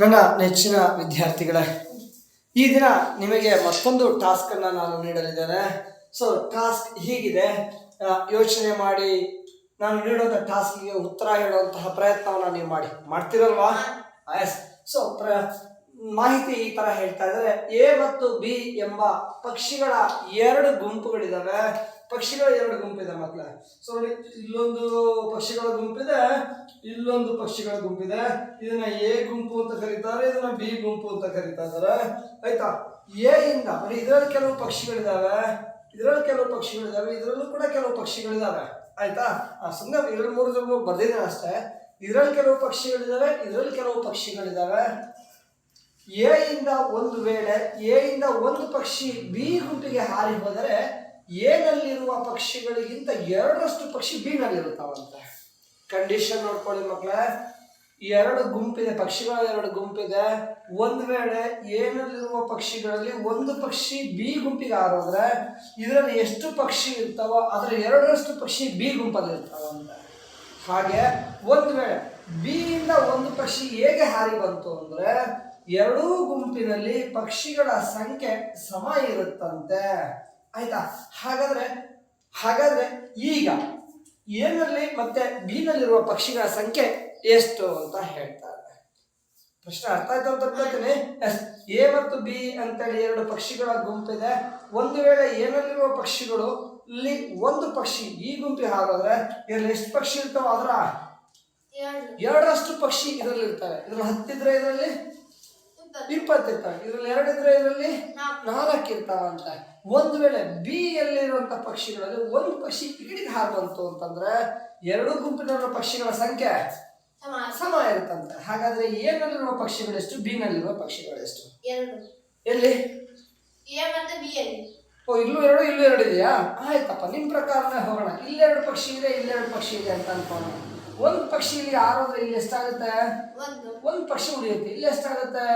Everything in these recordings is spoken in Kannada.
ನನ್ನ ನೆಚ್ಚಿನ ವಿದ್ಯಾರ್ಥಿಗಳೇ ಈ ದಿನ ನಿಮಗೆ ಮತ್ತೊಂದು ಟಾಸ್ಕ್ ಅನ್ನ ನಾನು ನೀಡಲಿದ್ದೇನೆ. ಸೊ ಟಾಸ್ಕ್ ಹೀಗಿದೆ. ಯೋಚನೆ ಮಾಡಿ ನಾನು ನೀಡುವಂಥ ಟಾಸ್ಕ್ಗೆ ಉತ್ತರ ಹೇಳುವಂತಹ ಪ್ರಯತ್ನವನ್ನು ನೀವು ಮಾಡಿ. ಮಾಡ್ತಿರಲ್ವಾ? ಎಸ್ ಸೊ ಪ್ರ ಮಾಹಿತಿ ಈ ತರ ಹೇಳ್ತಾ ಇದ್ದಾರೆ. ಎ ಮತ್ತು ಬಿ ಎಂಬ ಪಕ್ಷಿಗಳ ಎರಡು ಗುಂಪುಗಳಿದಾವೆ. ಪಕ್ಷಿಗಳ ಎರಡು ಗುಂಪಿದೆ ಮಕ್ಕಳೇ ಸೊ ನೋಡಿ ಇಲ್ಲೊಂದು ಪಕ್ಷಿಗಳ ಗುಂಪಿದೆ, ಇಲ್ಲೊಂದು ಪಕ್ಷಿಗಳ ಗುಂಪಿದೆ. ಇದನ್ನ ಎ ಗುಂಪು ಅಂತ ಕರೀತಾರೆ, ಇದನ್ನ ಬಿ ಗುಂಪು ಅಂತ ಕರೀತಾ ಇದಾರೆ ಆಯ್ತಾ? ಎ ಇಂದ ನೋಡಿ ಇದರಲ್ಲಿ ಕೆಲವು ಪಕ್ಷಿಗಳಿದಾವೆ, ಇದರಲ್ಲಿ ಕೆಲವು ಪಕ್ಷಿಗಳಿದಾವೆ, ಇದರಲ್ಲೂ ಕೂಡ ಕೆಲವು ಪಕ್ಷಿಗಳಿದಾವೆ. ಆಯ್ತಾ? ಸುಮ್ಮನೆ ಎರಡು ಮೂರು ಜನ ಬರ್ದಿದ್ದ ಅಷ್ಟೇ. ಇದರಲ್ಲಿ ಕೆಲವು ಪಕ್ಷಿಗಳಿದಾವೆ, ಇದರಲ್ಲಿ ಕೆಲವು ಪಕ್ಷಿಗಳಿದಾವೆ. ಎ ಇಂದ ಒಂದು ವೇಳೆ, ಎ ಇಂದ ಒಂದು ಪಕ್ಷಿ ಬಿ ಗುಂಪಿಗೆ ಹಾರಿ ಹೋದರೆ ಎ ನಲ್ಲಿರುವ ಪಕ್ಷಿಗಳಿಗಿಂತ ಎರಡರಷ್ಟು ಪಕ್ಷಿ ಬಿ ನಲ್ಲಿರುತ್ತಾವಂತೆ ಕಂಡೀಷನ್ ನೋಡ್ಕೊಳ್ಳಿ ಮಕ್ಕಳೇ ಎರಡು ಗುಂಪಿದೆ ಪಕ್ಷಿಗಳ ಎರಡು ಗುಂಪಿದೆ. ಒಂದು ವೇಳೆ ಏನಲ್ಲಿರುವ ನಲ್ಲಿರುವ ಪಕ್ಷಿಗಳಲ್ಲಿ ಒಂದು ಪಕ್ಷಿ ಬಿ ಗುಂಪಿಗೆ ಆರೋದ್ರೆ ಇದರಲ್ಲಿ ಎಷ್ಟು ಪಕ್ಷಿ ಇರ್ತಾವೋ ಅದರ ಎರಡರಷ್ಟು ಪಕ್ಷಿ ಬಿ ಗುಂಪಲ್ಲಿ ಅಂತ ಹಾಗೆ ಒಂದು ವೇಳೆ ಬಿ ಇಂದ ಒಂದು ಪಕ್ಷಿ ಹೇಗೆ ಹಾರಿ ಬಂತು ಅಂದ್ರೆ, ಎರಡೂ ಗುಂಪಿನಲ್ಲಿ ಪಕ್ಷಿಗಳ ಸಂಖ್ಯೆ ಸಮ ಇರುತ್ತಂತೆ. ಆಯ್ತಾ? ಹಾಗಾದ್ರೆ ಹಾಗಾದ್ರೆ ಈಗ ಏನಲ್ಲಿ ಮತ್ತೆ ಬೀನಲ್ಲಿರುವ ಪಕ್ಷಿಗಳ ಸಂಖ್ಯೆ ಎಷ್ಟು ಅಂತ ಹೇಳ್ತಾರೆ ಪ್ರಶ್ನೆ ಅರ್ಥ ಆಯ್ತು ಅಂತ ಕೇಳ್ತೀನಿ? ಎಸ್ ಎ ಮತ್ತು ಬಿ ಅಂತೇಳಿ ಎರಡು ಪಕ್ಷಿಗಳ ಗುಂಪಿದೆ. ಒಂದು ವೇಳೆ ಏನಲ್ಲಿರುವ ಪಕ್ಷಿಗಳು ಇಲ್ಲಿ ಒಂದು ಪಕ್ಷಿ ಈ ಗುಂಪಿಗೆ ಹಾಗಾದ್ರೆ ಇದರಲ್ಲಿ ಎಷ್ಟು ಪಕ್ಷಿ ಇರ್ತಾವ ಅದರ? ಎರಡು. ಎರಡರಷ್ಟು ಪಕ್ಷಿ ಇದರಲ್ಲಿ ಇರ್ತಾರೆ ಇದ್ರಲ್ಲಿ ಹತ್ತಿದ್ರೆ ಇದರಲ್ಲಿ? ಇಪ್ಪತ್ತು ಇದರಲ್ಲಿ ಎರಡು ಇದ್ರಲ್ಲಿ ಎರಡಿದ್ರೆ ಇದರಲ್ಲಿ ನಾಲ್ಕು. ನಾಲ್ಕು ಇರ್ತಾವ ಅಂತ. ಒಂದು ವೇಳೆ ಬಿ ಯಲ್ಲಿರುವಂತ ಪಕ್ಷಿಗಳಲ್ಲಿ ಒಂದು ಪಕ್ಷಿ ಇಡೀ ಹಾರ್ ಬಂತು ಅಂತಂದ್ರೆ ಎರಡು ಗುಂಪಿನಲ್ಲಿರುವ ಪಕ್ಷಿಗಳ ಸಂಖ್ಯೆ ಸಮ. ಇರುತ್ತಂತೆ. ಹಾಗಾದ್ರೆ ಎ ನಲ್ಲಿರುವ ಪಕ್ಷಿಗಳೆಷ್ಟು? ಬಿ ನಲ್ಲಿರುವ ಪಕ್ಷಿಗಳೆಷ್ಟು? ಎರಡು. ಎಲ್ಲಿ? ಓ ಇಲ್ಲೂ ಎರಡು ಇಲ್ಲೂ ಎರಡು ಇದೆಯಾ? ಆಯ್ತಪ್ಪ ನಿಮ್ಮ ಪ್ರಕಾರನೇ ಹೋಗೋಣ. ಇಲ್ಲೆರಡು ಪಕ್ಷಿ ಇದೆ ಇಲ್ಲೆರಡು ಪಕ್ಷಿ ಇದೆ ಅಂತ ಅನ್ಕೋಣ ಒಂದು ಪಕ್ಷಿ ಇಲ್ಲಿ ಆರೋದ್ರೆ ಇಲ್ಲಿ ಎಷ್ಟಾಗುತ್ತೆ? ಒಂದು. ಪಕ್ಷಿ ಉಳಿಯುತ್ತೆ. ಇಲ್ಲಿ ಎಷ್ಟಾಗುತ್ತೆ?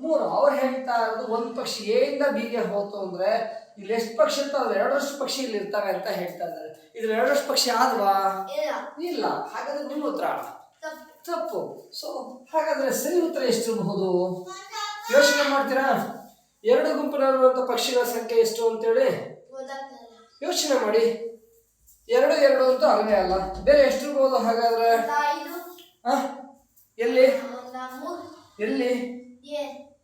ಮೂರು. ಅವ್ರು ಹೇಳ್ತಾ ಇರೋದು ಒಂದು ಪಕ್ಷಿ ಏನಿಂದ ಬಿಗೆ ಹೋತು ಅಂದ್ರೆ ಇಲ್ಲಿ ಎಷ್ಟು ಪಕ್ಷಿ ಇರ್ತಾವ? ಎರಡರಷ್ಟು ಪಕ್ಷಿ ಇಲ್ಲಿ ಇರ್ತವೆ ಅಂತ ಹೇಳ್ತಾ ಇದ್ದಾರೆ. ಇದ್ರ ಎರಡರಷ್ಟು ಪಕ್ಷಿ ಆದ್ವಾ? ಇಲ್ಲ. ಹಾಗಾದ್ರೆ ನಿಮ್ಮ ಉತ್ತರ ತಪ್ಪು. ಸೊ ಹಾಗಾದ್ರೆ ಸರಿ ಉತ್ತರ ಎಷ್ಟಿರಬಹುದು ಯೋಚನೆ ಮಾಡ್ತೀರಾ? ಎರಡು ಗುಂಪಿನಲ್ಲಿರುವಂತ ಪಕ್ಷಿಗಳ ಸಂಖ್ಯೆ ಎಷ್ಟು ಅಂತೇಳಿ? ಯೋಚನೆ ಮಾಡಿ. ಎರಡು ಎರಡು ಅಂತೂ ಅಲ್ವೇ ಅಲ್ಲ. ಬೇರೆ ಎಷ್ಟು ಇರ್ಬೋದು ಹಾಗಾದ್ರೆ? ಎಲ್ಲಿ? ಮೂರು ಎಲ್ಲಿ?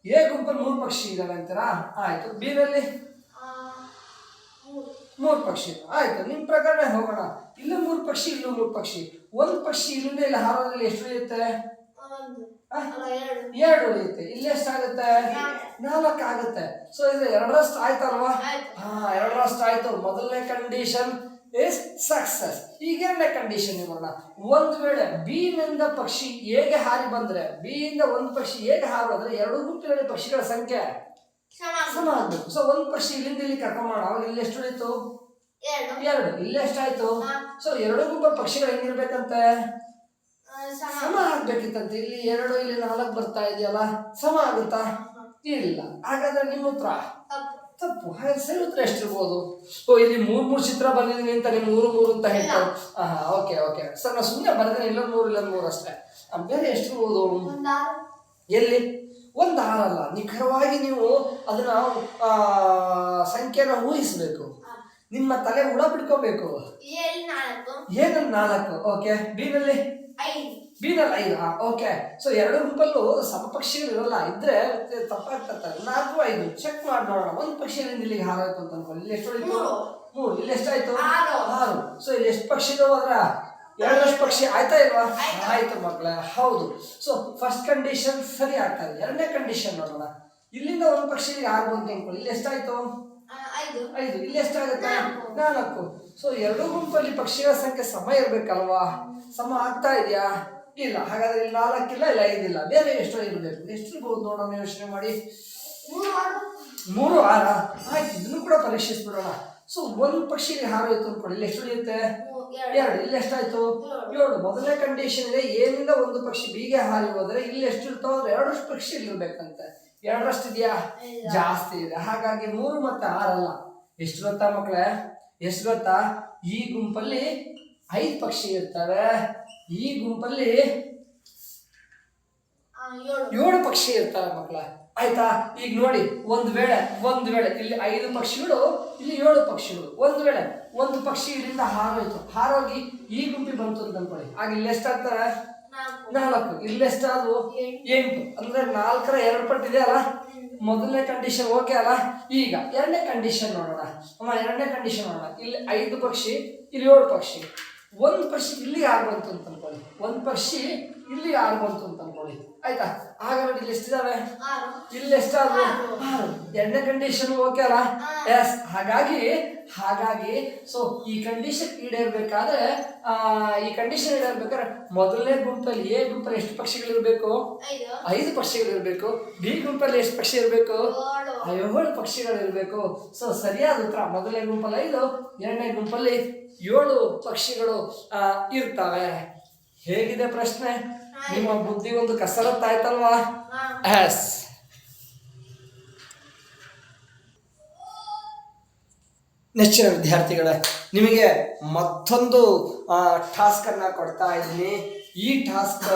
ಎ. ಗುಂಪಲ್ಲಿ ಮೂರು ಪಕ್ಷಿ ಇದಾವೆ ಅಂತೀರಾ? ಆಯ್ತು. ಬಿನಲ್ಲಿ ಮೂರು. ಪಕ್ಷಿ ಆಯ್ತು. ನಿಮ್ಮ ಪ್ರಕಾರ ಹೋಗೋಣ. ಇಲ್ಲೂ ಮೂರು ಪಕ್ಷಿ ಇಲ್ಲೂ ಮೂರು ಪಕ್ಷಿ. ಒಂದು ಪಕ್ಷಿ ಇಲ್ಲಿಂದ ಇಲ್ಲಿ ಹಾರದಲ್ಲಿ ಎಷ್ಟು ಉಳಿಯುತ್ತೆ? ಎರಡು. ಉಳಿಯುತ್ತೆ. ಇಲ್ಲಿ ಎಷ್ಟಾಗುತ್ತೆ ನಾಲ್ಕು. ಆಗುತ್ತೆ. ಸೊ ಇದು ಎರಡರಷ್ಟು ಆಯ್ತಲ್ವಾ? ಆಯ್ತು. ಹಾ ಎರಡರಷ್ಟು ಆಯ್ತು. ಮೊದಲನೇ ಕಂಡೀಷನ್ ಇಸ್ ಸಕ್ಸಸ್ ಈಗ ಎರಡನೇ ಕಂಡೀಷನ್ ನೋಡೋಣ ಒಂದು ವೇಳೆ ಬಿ ನಿಂದ ಪಕ್ಷಿ ಹೇಗೆ ಹಾರಿ ಬಂದ್ರೆ ಬಿ ಇಂದ ಒಂದು ಪಕ್ಷಿ ಹೇಗೆ ಹಾರೋದ್ರೆ ಎರಡು ಗುಂಪಿನಲ್ಲಿ ಪಕ್ಷಿಗಳ ಸಂಖ್ಯೆ ಸಮ ಆಗುತ್ತೆ ಆಗ್ಬೇಕು. ಸೊ ಒಂದು ಪಕ್ಷಿ ಇಲ್ಲಿಂದ ಇಲ್ಲಿ ಕರ್ಕೊಂಡ್ ಅವಾಗ ಇಲ್ಲಿ ಎಷ್ಟು ಉಳಿತು? ಎರಡು. ಇಲ್ಲಿ ಎಷ್ಟಾಯ್ತು. ಸೊ ಎರಡು ಗುಂಪ ಪಕ್ಷಿಗಳು ಹೆಂಗಿರ್ಬೇಕಂತೆ? ಸಮ. ಆಗ್ಬೇಕಿತ್ತಂತೆ. ಇಲ್ಲಿ ಎರಡು ಇಲ್ಲಿ ನಾಲ್ಕು ಬರ್ತಾ ಇದೆಯಲ್ಲ ಸಮ ಆಗುತ್ತಾ? ಇಲ್ಲ. ಹಾಗಾದ್ರೆ ನಿಮ್ಮ ಉತ್ತರ? ತಪ್ಪು. ಹಾಗೆ ಸರಿ ಉತ್ತರ ಎಷ್ಟಿರ್ಬೋದು? ಓ ಇಲ್ಲಿ ಮೂರ್ ಮೂರು ಚಿತ್ರ ಬಂದಿದ್ದೀನಿ ಅಂತ ನೀವು ಮೂರು ಮೂರು ಅಂತ ಹೇಳ್ತಾರೆ. ಹಾ ಓಕೆ ಓಕೆ. ಸರ್ ನಾ ಸುಮ್ನೆ ಬರ್ದೇನೆ ಇಲ್ಲ ಮೂರು ಇಲ್ಲೊಂದು ಮೂರು ಅಷ್ಟೇ. ಬೇರೆ ಎಷ್ಟಿರ್ಬೋದು? ಎಲ್ಲಿ? ಒಂದು ಹಾರಲ್ಲ ನಿಖರವಾಗಿ ನೀವು ಅದನ್ನ ಆ, ಸಂಖ್ಯೆನ ಊಹಿಸ್ಬೇಕು. ನಿಮ್ಮ ತಲೆ ಹುಳ ಬಿಡ್ಕೋಬೇಕು ಏನಂದ್ ನಾಲ್ಕು. ಓಕೆ. ಬೀನಲ್ಲಿ ಬಿನಲ್ಲಿ ಐದು ಓಕೆ ಸೊ ಎರಡು ಗುಂಪಲ್ಲೂ ಸಮಪಕ್ಷಿಗಳು ಇರಲ್ಲ ಇದ್ರೆ ತಪ್ಪಾಗ್ತದೆ. ನಾಲ್ಕು ಐದು ಚೆಕ್ ಮಾಡಿ ನೋಡೋಣ. ಒಂದು ಪಕ್ಷಿ ಇಲ್ಲಿಗೆ ಹಾರಾಯ್ತು ಅಂತ ಅನ್ಕೊಳ್ಳಿ ಇಲ್ಲಿ ಎಷ್ಟು ಹೊಡಿತು ಮೂರು. ಇಲ್ಲಿ ಎಷ್ಟಾಯ್ತು? ಆರು. ಆರು. ಸೊ ಇಲ್ಲಿ ಎಷ್ಟು ಪಕ್ಷಿ ಇದಾವ ಅದ್ರ ಎರಡಷ್ಟು ಪಕ್ಷಿ ಆಯ್ತಾ ಇಲ್ವಾ? ಆಯ್ತು. ಮಕ್ಕಳ ಹೌದು. ಸೊ ಫಸ್ಟ್ ಕಂಡೀಷನ್ ಸರಿ ಆಗ್ತಾ ಇದೆ. ಎರಡನೇ ಕಂಡೀಷನ್ ನೋಡೋಣ. ಇಲ್ಲಿಂದ ಒಂದು ಪಕ್ಷಿ ಇಲ್ಲಿಗೆ ಅಂತ ಅನ್ಕೊಳ್ಳಿ ಇಲ್ಲಿ ಎಷ್ಟಾಯ್ತು? ಐದು. ಇಲ್ಲಿ ಎಷ್ಟಾಗುತ್ತೆ. ನಾಲ್ಕು. ಸೊ ಎರಡು ಗುಂಪಲ್ಲಿ ಪಕ್ಷಿಗಳ ಸಂಖ್ಯೆ ಸಮ ಇರ್ಬೇಕಲ್ವಾ? ಸಮ ಆಗ್ತಾ ಇದೆಯಾ? ಇಲ್ಲ ಹಾಗಾದ್ರೆ ಇಲ್ಲಿ ನಾಲ್ಕಿಲ್ಲ ಇಲ್ಲ ಐದಿಲ್ಲ. ಬೇರೆ ಎಷ್ಟೋ ಇರಬೇಕು ಎಷ್ಟು ಬಹುದು ನೋಡೋಣ ಯೋಚನೆ ಮಾಡಿ. ಮೂರು ಆರು ಆಯ್ತು ಇದನ್ನು ಕೂಡ ಪರೀಕ್ಷಿಸ್ಬಿಡೋಣ. ಸೊ ಒಂದು ಪಕ್ಷಿ ಹಾರು ಇತ್ತು ಅನ್ಕೊಳ್ಳಿ ಇಲ್ಲಿ ಎಷ್ಟು ಉಳಿಯುತ್ತೆ ಎರಡು. ಇಲ್ಲಿ ಎಷ್ಟಾಯ್ತು? ಏಳು. ಮೊದಲನೇ ಕಂಡೀಷನ್ ಇದೆ ಏನಿಂದ ಒಂದು ಪಕ್ಷಿ ಬೀಗೆ ಹಾರಿ ಹೋದ್ರೆ ಇಲ್ಲಿ ಎಷ್ಟು ಇರ್ತಾವ ಅಂದ್ರೆ ಎರಡಷ್ಟು ಪಕ್ಷಿ ಇಲ್ಲಿರ್ಬೇಕಂತೆ ಎರಡರಷ್ಟು ಇದೆಯಾ. ಜಾಸ್ತಿ ಇದೆ. ಹಾಗಾಗಿ ಮೂರು ಮತ್ತೆ ಆರಲ್ಲ. ಎಷ್ಟು ಗೊತ್ತಾ ಮಕ್ಕಳೇ ಎಷ್ಟು ಗೊತ್ತಾ? ಈ ಗುಂಪಲ್ಲಿ ಐದು ಪಕ್ಷಿ ಇರ್ತವೆ. ಈ ಗುಂಪಲ್ಲಿ ಏಳು. ಪಕ್ಷಿ ಇರ್ತಾರೆ ಮಕ್ಕಳ. ಆಯ್ತಾ? ಈಗ ನೋಡಿ ಒಂದು ವೇಳೆ ಒಂದು ವೇಳೆ ಇಲ್ಲಿ ಐದು ಪಕ್ಷಿಗಳು ಇಲ್ಲಿ ಏಳು ಪಕ್ಷಿಗಳು. ಒಂದು ವೇಳೆ ಒಂದು ಪಕ್ಷಿ ಇಲ್ಲಿಂದ ಹಾರೋಯ್ತು. ಹಾರೋಗಿ ಈ ಗುಂಪಿ ಬಂತು ಅಂತ ಅನ್ಕೊಳ್ಳಿ. ಆಗ ಇಲ್ಲಿ ಎಷ್ಟಾಗ್ತಾರೆ? ನಾಲ್ಕು. ನಾಲ್ಕು. ಇಲ್ಲಿ ಎಷ್ಟಾದ್ರು ಎಂಟು. ಅಂದ್ರೆ ನಾಲ್ಕರ ಎರಡು ಪಟ್ಟು ಇದೆ ಅಲ್ಲ ಮೊದಲನೇ ಕಂಡೀಷನ್ ಓಕೆ ಅಲ್ಲ? ಈಗ ಎರಡನೇ ಕಂಡೀಷನ್ ನೋಡೋಣ. ಅಮ್ಮ ಎರಡನೇ ಕಂಡೀಷನ್ ನೋಡೋಣ. ಇಲ್ಲಿ ಐದು ಪಕ್ಷಿ ಇಲ್ಲಿ ಏಳು ಪಕ್ಷಿ. ಒಂದು ಪಕ್ಷಿ ಇಲ್ಲಿ ಯಾರು ಅಂತ ಅನ್ಕೊಳ್ಳಿ. ಒಂದು ಪಕ್ಷಿ ಇಲ್ಲಿ ಯಾರು ಅಂತ ಅನ್ಕೊಳ್ಳಿ. ಆಯ್ತಾ? ಆಗ ನೋಡಿ ಇಲ್ಲಿ ಎಷ್ಟಿದಾವೆ? ಇಲ್ಲಿ ಎಷ್ಟಾದ್ರು? ಎರಡನೇ ಕಂಡೀಷನ್ ಓಕೆ ಅಲ್ಲ? ಎಸ್ ಹಾಗಾಗಿ ಹಾಗಾಗಿ ಸೊ ಈ ಕಂಡೀಷನ್ ಈಡೇರ್ಬೇಕಾದ್ರೆ ಆ, ಈ ಕಂಡೀಷನ್ ಈಡೇರ್ಬೇಕಾದ್ರೆ ಮೊದಲನೇ ಗುಂಪಲ್ಲಿ ಎ ಗುಂಪಲ್ಲಿ ಎಷ್ಟು ಪಕ್ಷಿಗಳಿರ್ಬೇಕು ಐದು. ಪಕ್ಷಿಗಳಿರ್ಬೇಕು ಬಿ ಗುಂಪಲ್ಲಿ ಎಷ್ಟು ಪಕ್ಷಿ ಇರಬೇಕು? ಏಳು. ಪಕ್ಷಿಗಳಿರಬೇಕು ಸೊ ಸರಿಯಾದ ಉತ್ತರ. ಮೊದಲನೇ ಗುಂಪಲ್ಲಿ ಐದು ಎರಡನೇ ಗುಂಪಲ್ಲಿ ಏಳು ಪಕ್ಷಿಗಳು ಇರ್ತವೆ. ಹೇಗಿದೆ ಪ್ರಶ್ನೆ? ನಿಮ್ಮ ಬುದ್ಧಿ ಒಂದು ಕಸರತ್ತಾಯ್ತಲ್ವಾ? ಆಯ್ತಲ್ವಾ ಎಸ್ ನೆಚ್ಚಿನ ವಿದ್ಯಾರ್ಥಿಗಳೇ ನಿಮಗೆ ಮತ್ತೊಂದು ಟಾಸ್ಕ್ ಅನ್ನ ಕೊಡ್ತಾ ಇದ್ದೀನಿ. ಈ ಟಾಸ್ಕ್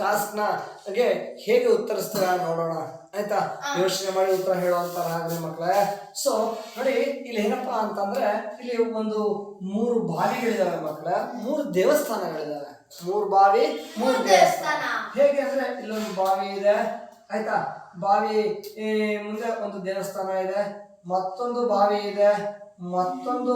ಟಾಸ್ಕ್ನ ಗೆ ಹೇಗೆ ಉತ್ತರಿಸ್ತೀರಾ ನೋಡೋಣ. ಆಯ್ತಾ? ಯೋಚನೆ ಮಾಡಿ ಉತ್ತರ ಹೇಳುವಂತ ಆಗಲಿ ಮಕ್ಕಳೇ. ಸೊ ನೋಡಿ ಇಲ್ಲಿ ಏನಪ್ಪಾ ಅಂತಂದ್ರೆ ಇಲ್ಲಿ ಒಂದು ಮೂರು ಬಾವಿಗಳಿದಾವೆ ಮಕ್ಕಳ. ಮೂರು ದೇವಸ್ಥಾನಗಳಿದಾವೆ. ಮೂರು ಬಾವಿ ಮೂರು ದೇವಸ್ಥಾನ. ಹೇಗೆ ಅಂದ್ರೆ ಇಲ್ಲೊಂದು ಬಾವಿ ಇದೆ. ಆಯ್ತಾ? ಬಾವಿ ಮುಂದೆ ಒಂದು ದೇವಸ್ಥಾನ ಇದೆ. ಮತ್ತೊಂದು ಬಾವಿ ಇದೆ. ಮತ್ತೊಂದು